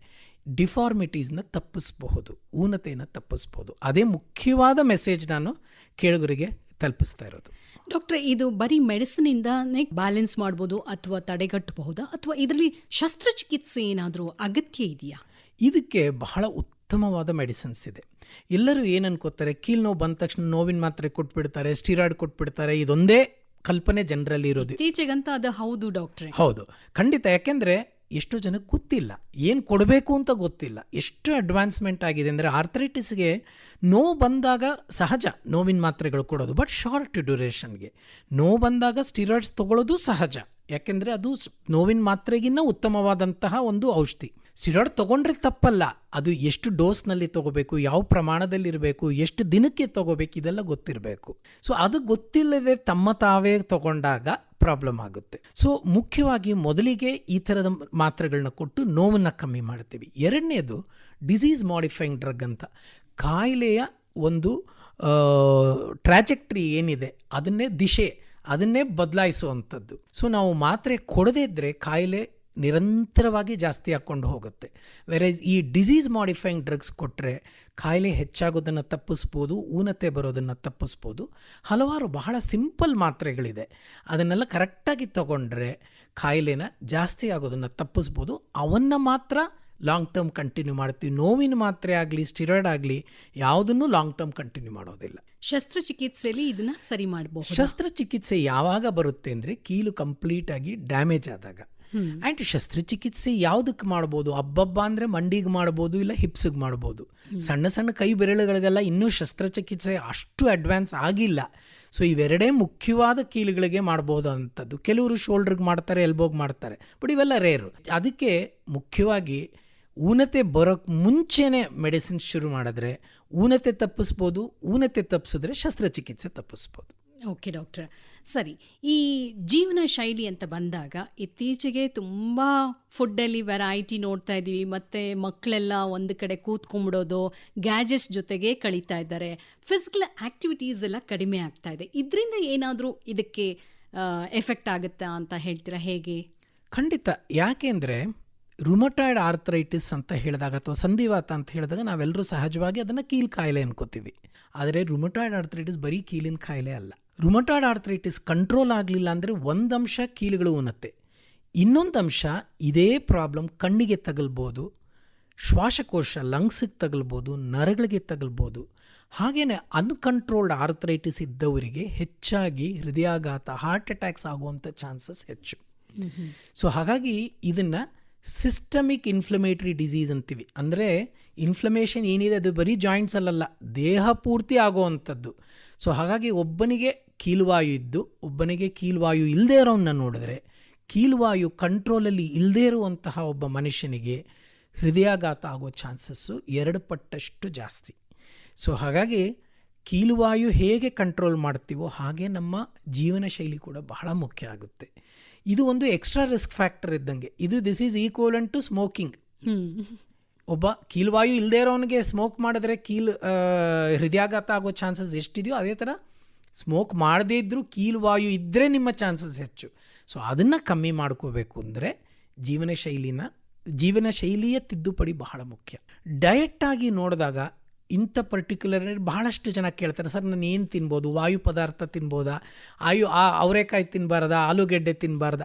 ಡಿಫಾರ್ಮಿಟೀಸ್ನ ತಪ್ಪಿಸ್ಬಹುದು ಊನತೆಯನ್ನು ತಪ್ಪಿಸ್ಬೋದು ಅದೇ ಮುಖ್ಯವಾದ ಮೆಸೇಜ್ ನಾನು ಕೇಳುಗರಿಗೆ ತಲುಪಿಸ್ತಾ ಇರೋದು.
ಡಾಕ್ಟ್ರೆ ಇದು ಬರೀ ಮೆಡಿಸಿನ್ ಇಂದಾನೇ ಬ್ಯಾಲೆನ್ಸ್ ಮಾಡ್ಬೋದು ಅಥವಾ ತಡೆಗಟ್ಟಬಹುದಾ? ಅಥವಾ ಇದರಲ್ಲಿ ಶಸ್ತ್ರಚಿಕಿತ್ಸೆ ಏನಾದರೂ ಅಗತ್ಯ ಇದೆಯಾ?
ಇದಕ್ಕೆ ಬಹಳ ಉತ್ತಮವಾದ ಮೆಡಿಸಿನ್ಸ್ ಇದೆ. ಎಲ್ಲರೂ ಏನು ಅನ್ಕೋತಾರೆ ಕೀಲ್ ನೋವು ಬಂದ ತಕ್ಷಣ ನೋವಿನ ಮಾತ್ರೆ ಕೊಟ್ಬಿಡ್ತಾರೆ ಸ್ಟಿರಾಯ್ಡ್ ಕೊಟ್ಬಿಡ್ತಾರೆ ಇದೊಂದೇ ಕಲ್ಪನೆ ಜನರಲ್ಲಿ ಇರೋದು.
ಇತ್ತೀಚೆಗಂತ ಅದು ಹೌದು ಡಾಕ್ಟ್ರೆ.
ಹೌದು. ಖಂಡಿತ ಯಾಕೆಂದ್ರೆ ಎಷ್ಟೋ ಜನಕ್ಕೆ ಗೊತ್ತಿಲ್ಲ. ಏನು ಕೊಡಬೇಕು ಅಂತ ಗೊತ್ತಿಲ್ಲ. ಎಷ್ಟು ಅಡ್ವಾನ್ಸ್ಮೆಂಟ್ ಆಗಿದೆ ಅಂದರೆ ಆರ್ಥರೈಟಿಸ್ಗೆ ನೋವು ಬಂದಾಗ ಸಹಜ ನೋವಿನ ಮಾತ್ರೆಗಳು ಕೊಡೋದು ಬಟ್ ಶಾರ್ಟ್ ಡ್ಯೂರೇಷನ್ಗೆ ನೋವು ಬಂದಾಗ ಸ್ಟಿರಾಯ್ಡ್ಸ್ ತಗೊಳ್ಳೋದು ಸಹಜ. ಯಾಕೆಂದರೆ ಅದು ನೋವಿನ ಮಾತ್ರೆಗಿನ್ನ ಉತ್ತಮವಾದಂತಹ ಒಂದು ಔಷಧಿ. ಸ್ಟಿರಾಯ್ಡ್ ತೊಗೊಂಡ್ರೆ ತಪ್ಪಲ್ಲ. ಅದು ಎಷ್ಟು ಡೋಸ್ನಲ್ಲಿ ತಗೋಬೇಕು, ಯಾವ ಪ್ರಮಾಣದಲ್ಲಿ ಇರಬೇಕು, ಎಷ್ಟು ದಿನಕ್ಕೆ ತಗೋಬೇಕು, ಇದೆಲ್ಲ ಗೊತ್ತಿರಬೇಕು. ಸೊ, ಅದು ಗೊತ್ತಿಲ್ಲದೆ ತಮ್ಮ ತಾವೇ ತಗೊಂಡಾಗ ಪ್ರಾಬ್ಲಮ್ ಆಗುತ್ತೆ. ಸೊ, ಮುಖ್ಯವಾಗಿ ಮೊದಲಿಗೆ ಈ ಥರದ ಮಾತ್ರೆಗಳನ್ನ ಕೊಟ್ಟು ನೋವನ್ನು ಕಮ್ಮಿ ಮಾಡ್ತೀವಿ. ಎರಡನೇದು ಡಿಸೀಸ್ ಮಾಡಿಫೈಯಿಂಗ್ ಡ್ರಗ್ ಅಂತ. ಕಾಯಿಲೆಯ ಒಂದು ಟ್ರಾಜೆಕ್ಟ್ರಿ ಏನಿದೆ, ಅದನ್ನೇ ದಿಶೆ, ಅದನ್ನೇ ಬದಲಾಯಿಸುವಂಥದ್ದು. ಸೊ, ನಾವು ಮಾತ್ರೆ ಕೊಡದೇ ಇದ್ದರೆ ಕಾಯಿಲೆ ನಿರಂತರವಾಗಿ ಜಾಸ್ತಿ ಹಾಕ್ಕೊಂಡು ಹೋಗುತ್ತೆ. ವೆರೈಸ್ ಈ ಡಿಸೀಸ್ ಮಾಡಿಫೈಯಿಂಗ್ ಡ್ರಗ್ಸ್ ಕೊಟ್ಟರೆ ಕಾಯಿಲೆ ಹೆಚ್ಚಾಗೋದನ್ನು ತಪ್ಪಿಸ್ಬೋದು ಊನತೆ ಬರೋದನ್ನು ತಪ್ಪಿಸ್ಬೋದು. ಹಲವಾರು ಬಹಳ ಸಿಂಪಲ್ ಮಾತ್ರೆಗಳಿದೆ. ಅದನ್ನೆಲ್ಲ ಕರೆಕ್ಟಾಗಿ ತಗೊಂಡ್ರೆ ಕಾಯಿಲೆನ ಜಾಸ್ತಿ ಆಗೋದನ್ನು ತಪ್ಪಿಸ್ಬೋದು. ಅವನ್ನು ಮಾತ್ರ ಲಾಂಗ್ ಟರ್ಮ್ ಕಂಟಿನ್ಯೂ ಮಾಡ್ತೀವಿ ನೋವಿನ ಮಾತ್ರೆ ಆಗಲಿ ಸ್ಟಿರಾಯ್ಡ್ ಆಗಲಿ ಯಾವುದನ್ನು ಲಾಂಗ್ ಟರ್ಮ್ ಕಂಟಿನ್ಯೂ ಮಾಡೋದಿಲ್ಲ.
ಶಸ್ತ್ರಚಿಕಿತ್ಸೆಯಲ್ಲಿ ಇದನ್ನು ಸರಿ ಮಾಡಬಹುದು
ಶಸ್ತ್ರಚಿಕಿತ್ಸೆ ಯಾವಾಗ ಬರುತ್ತೆ ಅಂದರೆ ಕೀಲು ಕಂಪ್ಲೀಟಾಗಿ ಡ್ಯಾಮೇಜ್ ಆದಾಗ. ಆ್ಯಂಡ್ ಶಸ್ತ್ರಚಿಕಿತ್ಸೆ ಯಾವುದಕ್ಕೆ ಮಾಡ್ಬೋದು? ಹಬ್ಬಬ್ಬ ಅಂದರೆ ಮಂಡಿಗೆ ಮಾಡ್ಬೋದು ಇಲ್ಲ ಹಿಪ್ಸಿಗೆ ಮಾಡ್ಬೋದು? ಸಣ್ಣ ಸಣ್ಣ ಕೈ ಬೆರಳುಗಳಿಗೆಲ್ಲ ಇನ್ನೂ ಶಸ್ತ್ರಚಿಕಿತ್ಸೆ ಅಷ್ಟು ಅಡ್ವಾನ್ಸ್ ಆಗಿಲ್ಲ. ಸೊ ಇವೆರಡೇ ಮುಖ್ಯವಾದ ಕೀಲುಗಳಿಗೆ ಮಾಡ್ಬೋದು ಅಂಥದ್ದು ಕೆಲವರು ಶೋಲ್ಡ್ರಿಗೆ ಮಾಡ್ತಾರೆ ಎಲ್ಬೋಗೆ ಮಾಡ್ತಾರೆ ಬಟ್ ಇವೆಲ್ಲ ರೇರು ಅದಕ್ಕೆ ಮುಖ್ಯವಾಗಿ ಊನತೆ ಬರೋಕ್ಕೆ ಮುಂಚೆನೇ ಮೆಡಿಸಿನ್ ಶುರು ಮಾಡಿದ್ರೆ ಊನತೆ ತಪ್ಪಿಸ್ಬೋದು ಊನತೆ ತಪ್ಪಿಸಿದ್ರೆ ಶಸ್ತ್ರಚಿಕಿತ್ಸೆ ತಪ್ಪಿಸ್ಬೋದು.
Okay, doctor. ಸರಿ, ಈ ಜೀವನ ಶೈಲಿ ಅಂತ ಬಂದಾಗ ಇತ್ತೀಚೆಗೆ ತುಂಬ ಫುಡ್ಡಲ್ಲಿ ವೆರೈಟಿ ನೋಡ್ತಾ ಇದ್ದೀವಿ, ಮತ್ತು ಮಕ್ಕಳೆಲ್ಲ ಒಂದು ಕಡೆ ಕೂತ್ಕೊಂಬಿಡೋದು ಗ್ಯಾಜೆಟ್ಸ್ ಜೊತೆಗೆ ಕಳೀತಾ ಇದ್ದಾರೆ. ಫಿಸಿಕಲ್ ಆ್ಯಕ್ಟಿವಿಟೀಸ್ ಎಲ್ಲ ಕಡಿಮೆ ಆಗ್ತಾ ಇದೆ. ಇದರಿಂದ ಏನಾದರೂ ಇದಕ್ಕೆ ಎಫೆಕ್ಟ್ ಆಗುತ್ತಾ ಅಂತ ಹೇಳ್ತೀರಾ, ಹೇಗೆ?
ಖಂಡಿತ. ಯಾಕೆಂದರೆ ರುಮಟಾಯ್ಡ್ ಆರ್ಥರೈಟಿಸ್ ಅಂತ ಹೇಳಿದಾಗ ಅಥವಾ ಸಂಧಿವಾತ ಅಂತ ಹೇಳಿದಾಗ ನಾವೆಲ್ಲರೂ ಸಹಜವಾಗಿ ಅದನ್ನು ಕೀಲ್ ಕಾಯಿಲೆ ಅನ್ಕೋತೀವಿ. ಆದರೆ ರುಮಟಾಯ್ಡ್ ಆರ್ಥರೈಟಿಸ್ ಬರೀ ಕೀಲಿನ ಕಾಯಿಲೆ ಅಲ್ಲ. ರುಮಟಾಯ್ಡ್ ಆರ್ಥ್ರೈಟಿಸ್ ಕಂಟ್ರೋಲ್ ಆಗಲಿಲ್ಲ ಅಂದರೆ ಒಂದು ಅಂಶ ಕೀಲುಗಳು ಉನ್ನತ್ತೆ ಇನ್ನೊಂದು ಅಂಶ ಇದೇ ಪ್ರಾಬ್ಲಮ್ ಕಣ್ಣಿಗೆ ತಗಲ್ಬೋದು ಶ್ವಾಸಕೋಶ ಲಂಗ್ಸಿಗೆ ತಗಲ್ಬೋದು ನರಗಳಿಗೆ ತಗಲ್ಬೋದು. ಹಾಗೆಯೇ ಅನ್ಕಂಟ್ರೋಲ್ಡ್ ಆರ್ಥ್ರೈಟಿಸ್ ಇದ್ದವರಿಗೆ ಹೆಚ್ಚಾಗಿ ಹೃದಯಾಘಾತ ಹಾರ್ಟ್ ಅಟ್ಯಾಕ್ಸ್ ಆಗುವಂಥ ಚಾನ್ಸಸ್ ಹೆಚ್ಚು. ಸೊ ಹಾಗಾಗಿ ಇದನ್ನು ಸಿಸ್ಟಮಿಕ್ ಇನ್ಫ್ಲಮೇಟರಿ ಡಿಸೀಸ್ ಅಂತೀವಿ. ಅಂದರೆ ಇನ್ಫ್ಲಮೇಷನ್ ಏನಿದೆ ಅದು ಬರೀ ಜಾಯಿಂಟ್ಸಲ್ಲ ಅಲ್ಲಲ್ಲ ದೇಹ ಪೂರ್ತಿ ಆಗುವಂಥದ್ದು. ಸೊ ಹಾಗಾಗಿ ಒಬ್ಬನಿಗೆ ಕೀಲುವಾಯು ಇದ್ದು ಒಬ್ಬನಿಗೆ ಕೀಲುವಾಯು ಇಲ್ಲದೇ ಇರೋವನ್ನ ನೋಡಿದ್ರೆ ಕೀಲುವಾಯು ಕಂಟ್ರೋಲಲ್ಲಿ ಇಲ್ಲದೇ ಇರುವಂತಹ ಒಬ್ಬ ಮನುಷ್ಯನಿಗೆ ಹೃದಯಾಘಾತ ಆಗೋ ಚಾನ್ಸಸ್ಸು ಎರಡು ಪಟ್ಟಷ್ಟು ಜಾಸ್ತಿ. ಸೊ ಹಾಗಾಗಿ ಕೀಲುವಾಯು ಹೇಗೆ ಕಂಟ್ರೋಲ್ ಮಾಡ್ತೀವೋ ಹಾಗೆ ನಮ್ಮ ಜೀವನ ಶೈಲಿ ಕೂಡ ಬಹಳ ಮುಖ್ಯ ಆಗುತ್ತೆ. ಇದು ಒಂದು ಎಕ್ಸ್ಟ್ರಾ ರಿಸ್ಕ್ ಫ್ಯಾಕ್ಟರ್ ಇದ್ದಂಗೆ. ಇದು this is equivalent to smoking ಒಬ್ಬ ಕೀಲುವಾಯು ಇಲ್ಲದೇ ಇರೋನಿಗೆ ಸ್ಮೋಕ್ ಮಾಡಿದ್ರೆ ಕೀಲು ಹೃದಯಾಘಾತ ಆಗೋ ಚಾನ್ಸಸ್ ಎಷ್ಟಿದೆಯೋ ಅದೇ ಥರ ಸ್ಮೋಕ್ ಮಾಡದೇ ಇದ್ದರೂ ಕೀಲ್ವಾಯು ಇದ್ದರೆ ನಿಮ್ಮ ಚಾನ್ಸಸ್ ಹೆಚ್ಚು. ಸೊ ಅದನ್ನು ಕಮ್ಮಿ ಮಾಡ್ಕೋಬೇಕು ಅಂದರೆ ಜೀವನ ಶೈಲಿನ, ಜೀವನ ಶೈಲಿಯ ತಿದ್ದುಪಡಿ ಬಹಳ ಮುಖ್ಯ. ಡಯಟ್ ಆಗಿ ನೋಡಿದಾಗ ಇಂಥ ಪರ್ಟಿಕ್ಯುಲರ್ ಬಹಳಷ್ಟು ಜನ ಕೇಳ್ತಾರೆ, ಸರ್, ನಾನು ಏನು ತಿನ್ಬೋದು? ವಾಯು ಪದಾರ್ಥ ತಿನ್ಬೋದಾ? ಆಯು, ಆ, ಅವರೆಕಾಯಿ ತಿನ್ನಬಾರ್ದಾ ಆಲೂಗೆಡ್ಡೆ ತಿನ್ನಬಾರ್ದಾ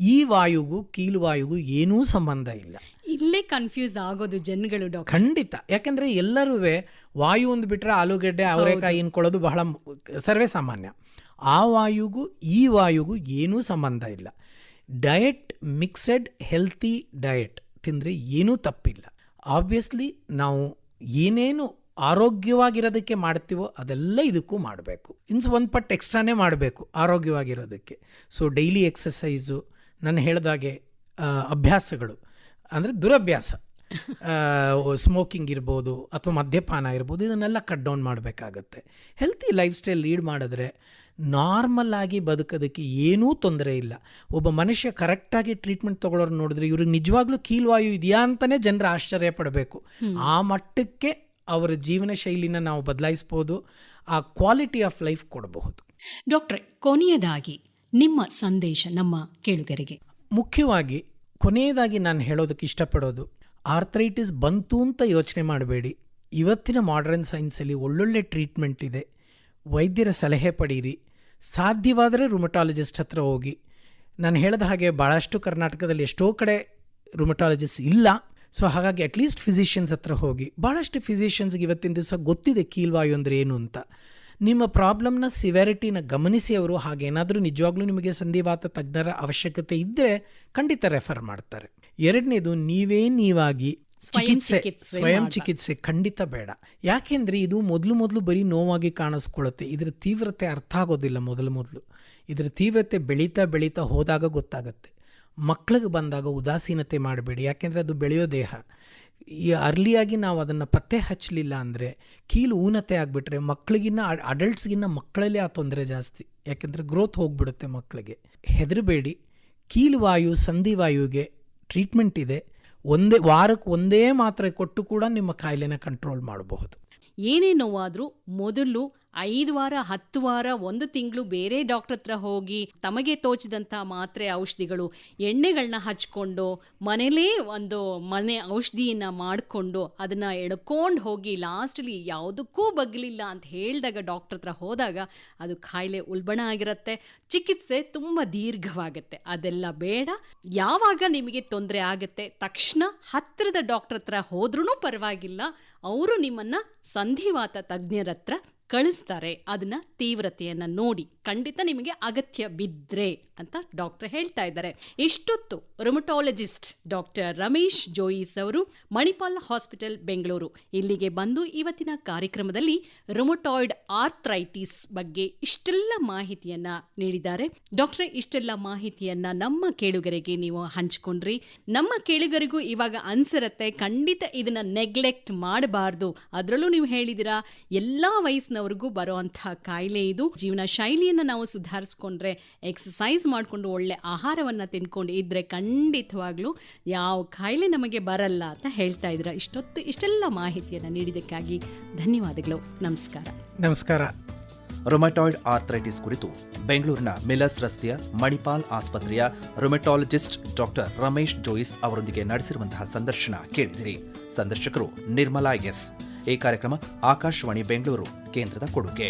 ಈ ವಾಯುಗೂ ಕೀಲುವಾಯುಗೂ ಏನೂ ಸಂಬಂಧ ಇಲ್ಲ.
ಇಲ್ಲೇ ಕನ್ಫ್ಯೂಸ್ ಆಗೋದು ಜನಗಳು ಡಾಕ್ಟರ್
ಖಂಡಿತ. ಯಾಕೆಂದ್ರೆ ಎಲ್ಲರೂ ವಾಯು ಒಂದು ಬಿಟ್ಟರೆ ಆಲೂಗಡ್ಡೆ ಅವರೆಕಾಯಿ ಇನ್ಕೊಳ್ಳೋದು ಬಹಳ ಸರ್ವೇ ಸಾಮಾನ್ಯ. ಆ ವಾಯುಗೂ ಈ ವಾಯುಗೂ ಏನೂ ಸಂಬಂಧ ಇಲ್ಲ. ಡಯಟ್ ಮಿಕ್ಸೆಡ್ ಹೆಲ್ತಿ ಡಯಟ್ ತಿಂದರೆ ಏನೂ ತಪ್ಪಿಲ್ಲ. ಆಬ್ವಿಯಸ್ಲಿ ನಾವು ಏನೇನು ಆರೋಗ್ಯವಾಗಿರೋದಕ್ಕೆ ಮಾಡ್ತೀವೋ ಅದೆಲ್ಲ ಇದಕ್ಕೂ ಮಾಡಬೇಕು. ಇನ್ಸ್ ಒಂದು ಪಟ್ಟು ಎಕ್ಸ್ಟ್ರಾನೇ ಮಾಡಬೇಕು ಆರೋಗ್ಯವಾಗಿರೋದಕ್ಕೆ. ಸೊ ಡೈಲಿ ಎಕ್ಸಸೈಸು ನಾನು ಹೇಳಿದಾಗೆ ಅಭ್ಯಾಸಗಳು. ಅಂದರೆ ದುರಭ್ಯಾಸ. ಸ್ಮೋಕಿಂಗ್ ಇರ್ಬೋದು ಅಥವಾ ಮದ್ಯಪಾನ ಇರ್ಬೋದು ಇದನ್ನೆಲ್ಲ ಕಟ್ ಡೌನ್ ಮಾಡಬೇಕಾಗತ್ತೆ. ಹೆಲ್ತಿ ಲೈಫ್ ಸ್ಟೈಲ್ ಲೀಡ್ ಮಾಡಿದ್ರೆ ನಾರ್ಮಲ್ ಆಗಿ ಬದುಕೋದಕ್ಕೆ ಏನೂ ತೊಂದರೆ ಇಲ್ಲ. ಒಬ್ಬ ಮನುಷ್ಯ ಕರೆಕ್ಟಾಗಿ ಟ್ರೀಟ್ಮೆಂಟ್ ತೊಗೊಳೋರು ನೋಡಿದ್ರೆ ಇವ್ರಿಗೆ ನಿಜವಾಗ್ಲೂ ಕೀಲ್ವಾಯು ಇದೆಯಾ ಅಂತಲೇ ಜನರು ಆಶ್ಚರ್ಯ ಪಡಬೇಕು. ಆ ಮಟ್ಟಕ್ಕೆ ಅವರ ಜೀವನ ಶೈಲಿನ ನಾವು ಬದಲಾಯಿಸ್ಬೋದು ಆ ಕ್ವಾಲಿಟಿ ಆಫ್ ಲೈಫ್ ಕೊಡಬಹುದು.
ಡಾಕ್ಟ್ರೆ ಕೊನೆಯದಾಗಿ ನಿಮ್ಮ ಸಂದೇಶ, ನಮ್ಮ ಕೇಳುಗರಿಗೆ.
ಮುಖ್ಯವಾಗಿ ಕೊನೆಯದಾಗಿ ನಾನು ಹೇಳೋದಕ್ಕೆ ಇಷ್ಟಪಡೋದು, ಆರ್ಥ್ರೈಟಿಸ್ ಬಂತು ಅಂತ ಯೋಚನೆ ಮಾಡಬೇಡಿ. ಇವತ್ತಿನ ಮಾಡರ್ನ್ ಸೈನ್ಸಲ್ಲಿ ಒಳ್ಳೊಳ್ಳೆ ಟ್ರೀಟ್ಮೆಂಟ್ ಇದೆ. ವೈದ್ಯರ ಸಲಹೆ ಪಡೀರಿ. ಸಾಧ್ಯವಾದರೆ ರುಮಟಾಲಜಿಸ್ಟ್ ಹತ್ರ ಹೋಗಿ. ನಾನು ಹೇಳಿದ ಹಾಗೆ ಭಾಳಷ್ಟು ಕರ್ನಾಟಕದಲ್ಲಿ ಎಷ್ಟೋ ಕಡೆ ರುಮಟಾಲಜಿಸ್ಟ್ ಇಲ್ಲ. ಸೊ ಹಾಗಾಗಿ ಅಟ್ಲೀಸ್ಟ್ ಫಿಸಿಷಿಯನ್ಸ್ ಹತ್ರ ಹೋಗಿ. ಭಾಳಷ್ಟು ಫಿಸಿಷಿಯನ್ಸ್ಗೆ ಇವತ್ತಿನ ದಿವಸ ಗೊತ್ತಿದೆ ಕೀಲ್ವಾಯು ಅಂದರೆ ಏನು ಅಂತ. ನಿಮ್ಮ ಪ್ರಾಬ್ಲಮ್ನ ಸಿವ್ಯಾರಿಟಿನ ಗಮನಿಸಿ ಅವರು ಹಾಗೇನಾದರೂ ನಿಜವಾಗ್ಲೂ ನಿಮಗೆ ಸಂಧಿವಾತ ತಜ್ಞರ ಅವಶ್ಯಕತೆ ಇದ್ದರೆ ಖಂಡಿತ ರೆಫರ್ ಮಾಡ್ತಾರೆ. ಎರಡನೇದು ನೀವೇ ನೀವಾಗಿ
ಸ್ವಯಂ
ಚಿಕಿತ್ಸೆ
ಚಿಕಿತ್ಸೆ
ಸ್ವಯಂ ಚಿಕಿತ್ಸೆ ಖಂಡಿತ ಬೇಡ. ಯಾಕೆಂದರೆ ಇದು ಮೊದಲು ಮೊದಲು ಬರೀ ನೋವಾಗಿ ಕಾಣಿಸ್ಕೊಳ್ಳುತ್ತೆ. ಇದರ ತೀವ್ರತೆ ಅರ್ಥ ಆಗೋದಿಲ್ಲ ಮೊದಲು ಮೊದಲು. ಇದರ ತೀವ್ರತೆ ಬೆಳೀತಾ ಬೆಳೀತಾ ಹೋದಾಗ ಗೊತ್ತಾಗುತ್ತೆ. ಮಕ್ಳಿಗೆ ಬಂದಾಗ ಉದಾಸೀನತೆ ಮಾಡಬೇಡಿ. ಯಾಕೆಂದರೆ ಅದು ಬೆಳೆಯೋ ದೇಹ. ಈ ಅರ್ಲಿಯಾಗಿ ನಾವು ಅದನ್ನು ಪತ್ತೆ ಹಚ್ಚಲಿಲ್ಲ ಅಂದರೆ ಕೀಲು ಊನತೆ ಆಗಿಬಿಟ್ರೆ ಮಕ್ಕಳಿಗಿನ್ನ ಅಡಲ್ಟ್ಸ್ಗಿನ್ನ ಮಕ್ಕಳಲ್ಲಿ ಆ ತೊಂದರೆ ಜಾಸ್ತಿ. ಯಾಕೆಂದರೆ ಗ್ರೋತ್ ಹೋಗ್ಬಿಡುತ್ತೆ ಮಕ್ಕಳಿಗೆ ಹೆದರಬೇಡಿ. ಕೀಲು ವಾಯು ಸಂಧಿವಾಯುಗೆ ಟ್ರೀಟ್ಮೆಂಟ್ ಇದೆ. ಒಂದೇ, ವಾರಕ್ಕೆ ಒಂದೇ ಮಾತ್ರೆ ಕೊಟ್ಟು ಕೂಡ ನಿಮ್ಮ ಕಾಯಿಲೆನ ಕಂಟ್ರೋಲ್ ಮಾಡಬಹುದು.
ಏನೇ ನೋವಾದರೂ ಮೊದಲು ಐದು ವಾರ, ಹತ್ತು ವಾರ, ಒಂದು ತಿಂಗಳು ಬೇರೆ ಡಾಕ್ಟರ್ ಹತ್ರ ಹೋಗಿ ತಮಗೆ ತೋಚಿದಂಥ ಮಾತ್ರೆ ಔಷಧಿಗಳು ಎಣ್ಣೆಗಳನ್ನ ಹಚ್ಕೊಂಡು ಮನೇಲೇ ಒಂದು ಮನೆ ಔಷಧಿಯನ್ನು ಮಾಡಿಕೊಂಡು ಅದನ್ನು ಎಳ್ಕೊಂಡು ಹೋಗಿ ಲಾಸ್ಟಲ್ಲಿ ಯಾವುದಕ್ಕೂ ಬಗ್ಲಿಲ್ಲ ಅಂತ ಹೇಳಿದಾಗ ಡಾಕ್ಟರ್ ಹತ್ರ ಹೋದಾಗ ಅದು ಖಾಯಿಲೆ ಉಲ್ಬಣ ಆಗಿರುತ್ತೆ, ಚಿಕಿತ್ಸೆ ತುಂಬ ದೀರ್ಘವಾಗುತ್ತೆ. ಅದೆಲ್ಲ ಬೇಡ. ಯಾವಾಗ ನಿಮಗೆ ತೊಂದರೆ ಆಗುತ್ತೆ, ತಕ್ಷಣ ಹತ್ತಿರದ ಡಾಕ್ಟರ್ ಹತ್ರ ಹೋದ್ರೂ ಪರವಾಗಿಲ್ಲ. ಅವರು ನಿಮ್ಮನ್ನ ಸಂಧಿವಾತ ತಜ್ಞರ ಹತ್ರ ಕಳಿಸ್ತಾರೆ. ಅದನ್ನ ತೀವ್ರತೆಯನ್ನ ನೋಡಿ ಖಂಡಿತ ನಿಮಗೆ ಅಗತ್ಯ ಬಿದ್ರೆ ಅಂತ ಡಾಕ್ಟರ್ ಹೇಳ್ತಾ ಇದ್ದಾರೆ. ಇಷ್ಟೊತ್ತು ರೊಮಟೋಲಜಿಸ್ಟ್ ಡಾಕ್ಟರ್ ರಮೇಶ್ ಜೋಯಿಸ್ ಅವರು ಮಣಿಪಾಲ್ ಹಾಸ್ಪಿಟಲ್, ಬೆಂಗಳೂರು. ಇಲ್ಲಿಗೆ ಬಂದು ಇವತ್ತಿನ ಕಾರ್ಯಕ್ರಮದಲ್ಲಿ ರೊಮೊಟಾಯ್ಡ್ ಆರ್ಥ್ರೈಟಿಸ್ ಬಗ್ಗೆ ಇಷ್ಟೆಲ್ಲ ಮಾಹಿತಿಯನ್ನ ನೀಡಿದ್ದಾರೆ. ಡಾಕ್ಟರ್, ಇಷ್ಟೆಲ್ಲ ಮಾಹಿತಿಯನ್ನ ನಮ್ಮ ಕೇಳುಗರಿಗೆ ನೀವು ಹಂಚಿಕೊಂಡ್ರಿ. ನಮ್ಮ ಕೇಳುಗರಿಗೂ ಇವಾಗ ಅನ್ಸಿರತ್ತೆ, ಖಂಡಿತ ಇದನ್ನ ನೆಗ್ಲೆಕ್ಟ್ ಮಾಡಬಾರ್ದು. ಅದರಲ್ಲೂ ನೀವು ಹೇಳಿದಿರಾ ಎಲ್ಲಾ ವಯಸ್ಸಿನವ್ರಿಗೂ ಬರುವಂತಹ ಕಾಯಿಲೆ ಇದು. ಜೀವನ ಶೈಲಿಯನ್ನ ನಾವು ಸುಧಾರಿಸ್ಕೊಂಡ್ರೆ ಎಕ್ಸಸೈಸ್ ಮಾಡಿಕೊಂಡು ಒಳ್ಳೆ ಆಹಾರವನ್ನ ತಿನ್ಕೊಂಡು ಇದ್ರೆ ಖಂಡಿತವಾಗ್ಲೂ ಯಾವ ಕಾಯಿಲೆ ನಮಗೆ ಬರಲ್ಲ ಅಂತ ಹೇಳ್ತಾ ಇದ್ರ. ಇಷ್ಟೊತ್ತು ಇಷ್ಟೆಲ್ಲ ಮಾಹಿತಿಯನ್ನ ನೀಡಿದ್ದಕ್ಕಾಗಿ ಧನ್ಯವಾದಗಳು. ನಮಸ್ಕಾರ.
ನಮಸ್ಕಾರ.
ರೊಮೆಟಾಯ್ಡ್ ಆರ್ಥ್ರೈಟಿಸ್ ಕುರಿತು ಬೆಂಗಳೂರಿನ ಮಿಲಸ್ ರಸ್ತೆಯ ಮಣಿಪಾಲ್ ಆಸ್ಪತ್ರೆಯ ರೊಮೆಟಾಲಜಿಸ್ಟ್ ಡಾಕ್ಟರ್ ರಮೇಶ್ ಜೋಯಿಸ್ ಅವರೊಂದಿಗೆ ನಡೆಸಿರುವಂತಹ ಸಂದರ್ಶನ ಕೇಳಿದಿರಿ. ಸಂದರ್ಶಕರು ನಿರ್ಮಲಾ ಎಸ್. ಈ ಕಾರ್ಯಕ್ರಮ ಆಕಾಶವಾಣಿ ಬೆಂಗಳೂರು. ಕೇಂದ್ರದ ಕೊಡುಗೆ.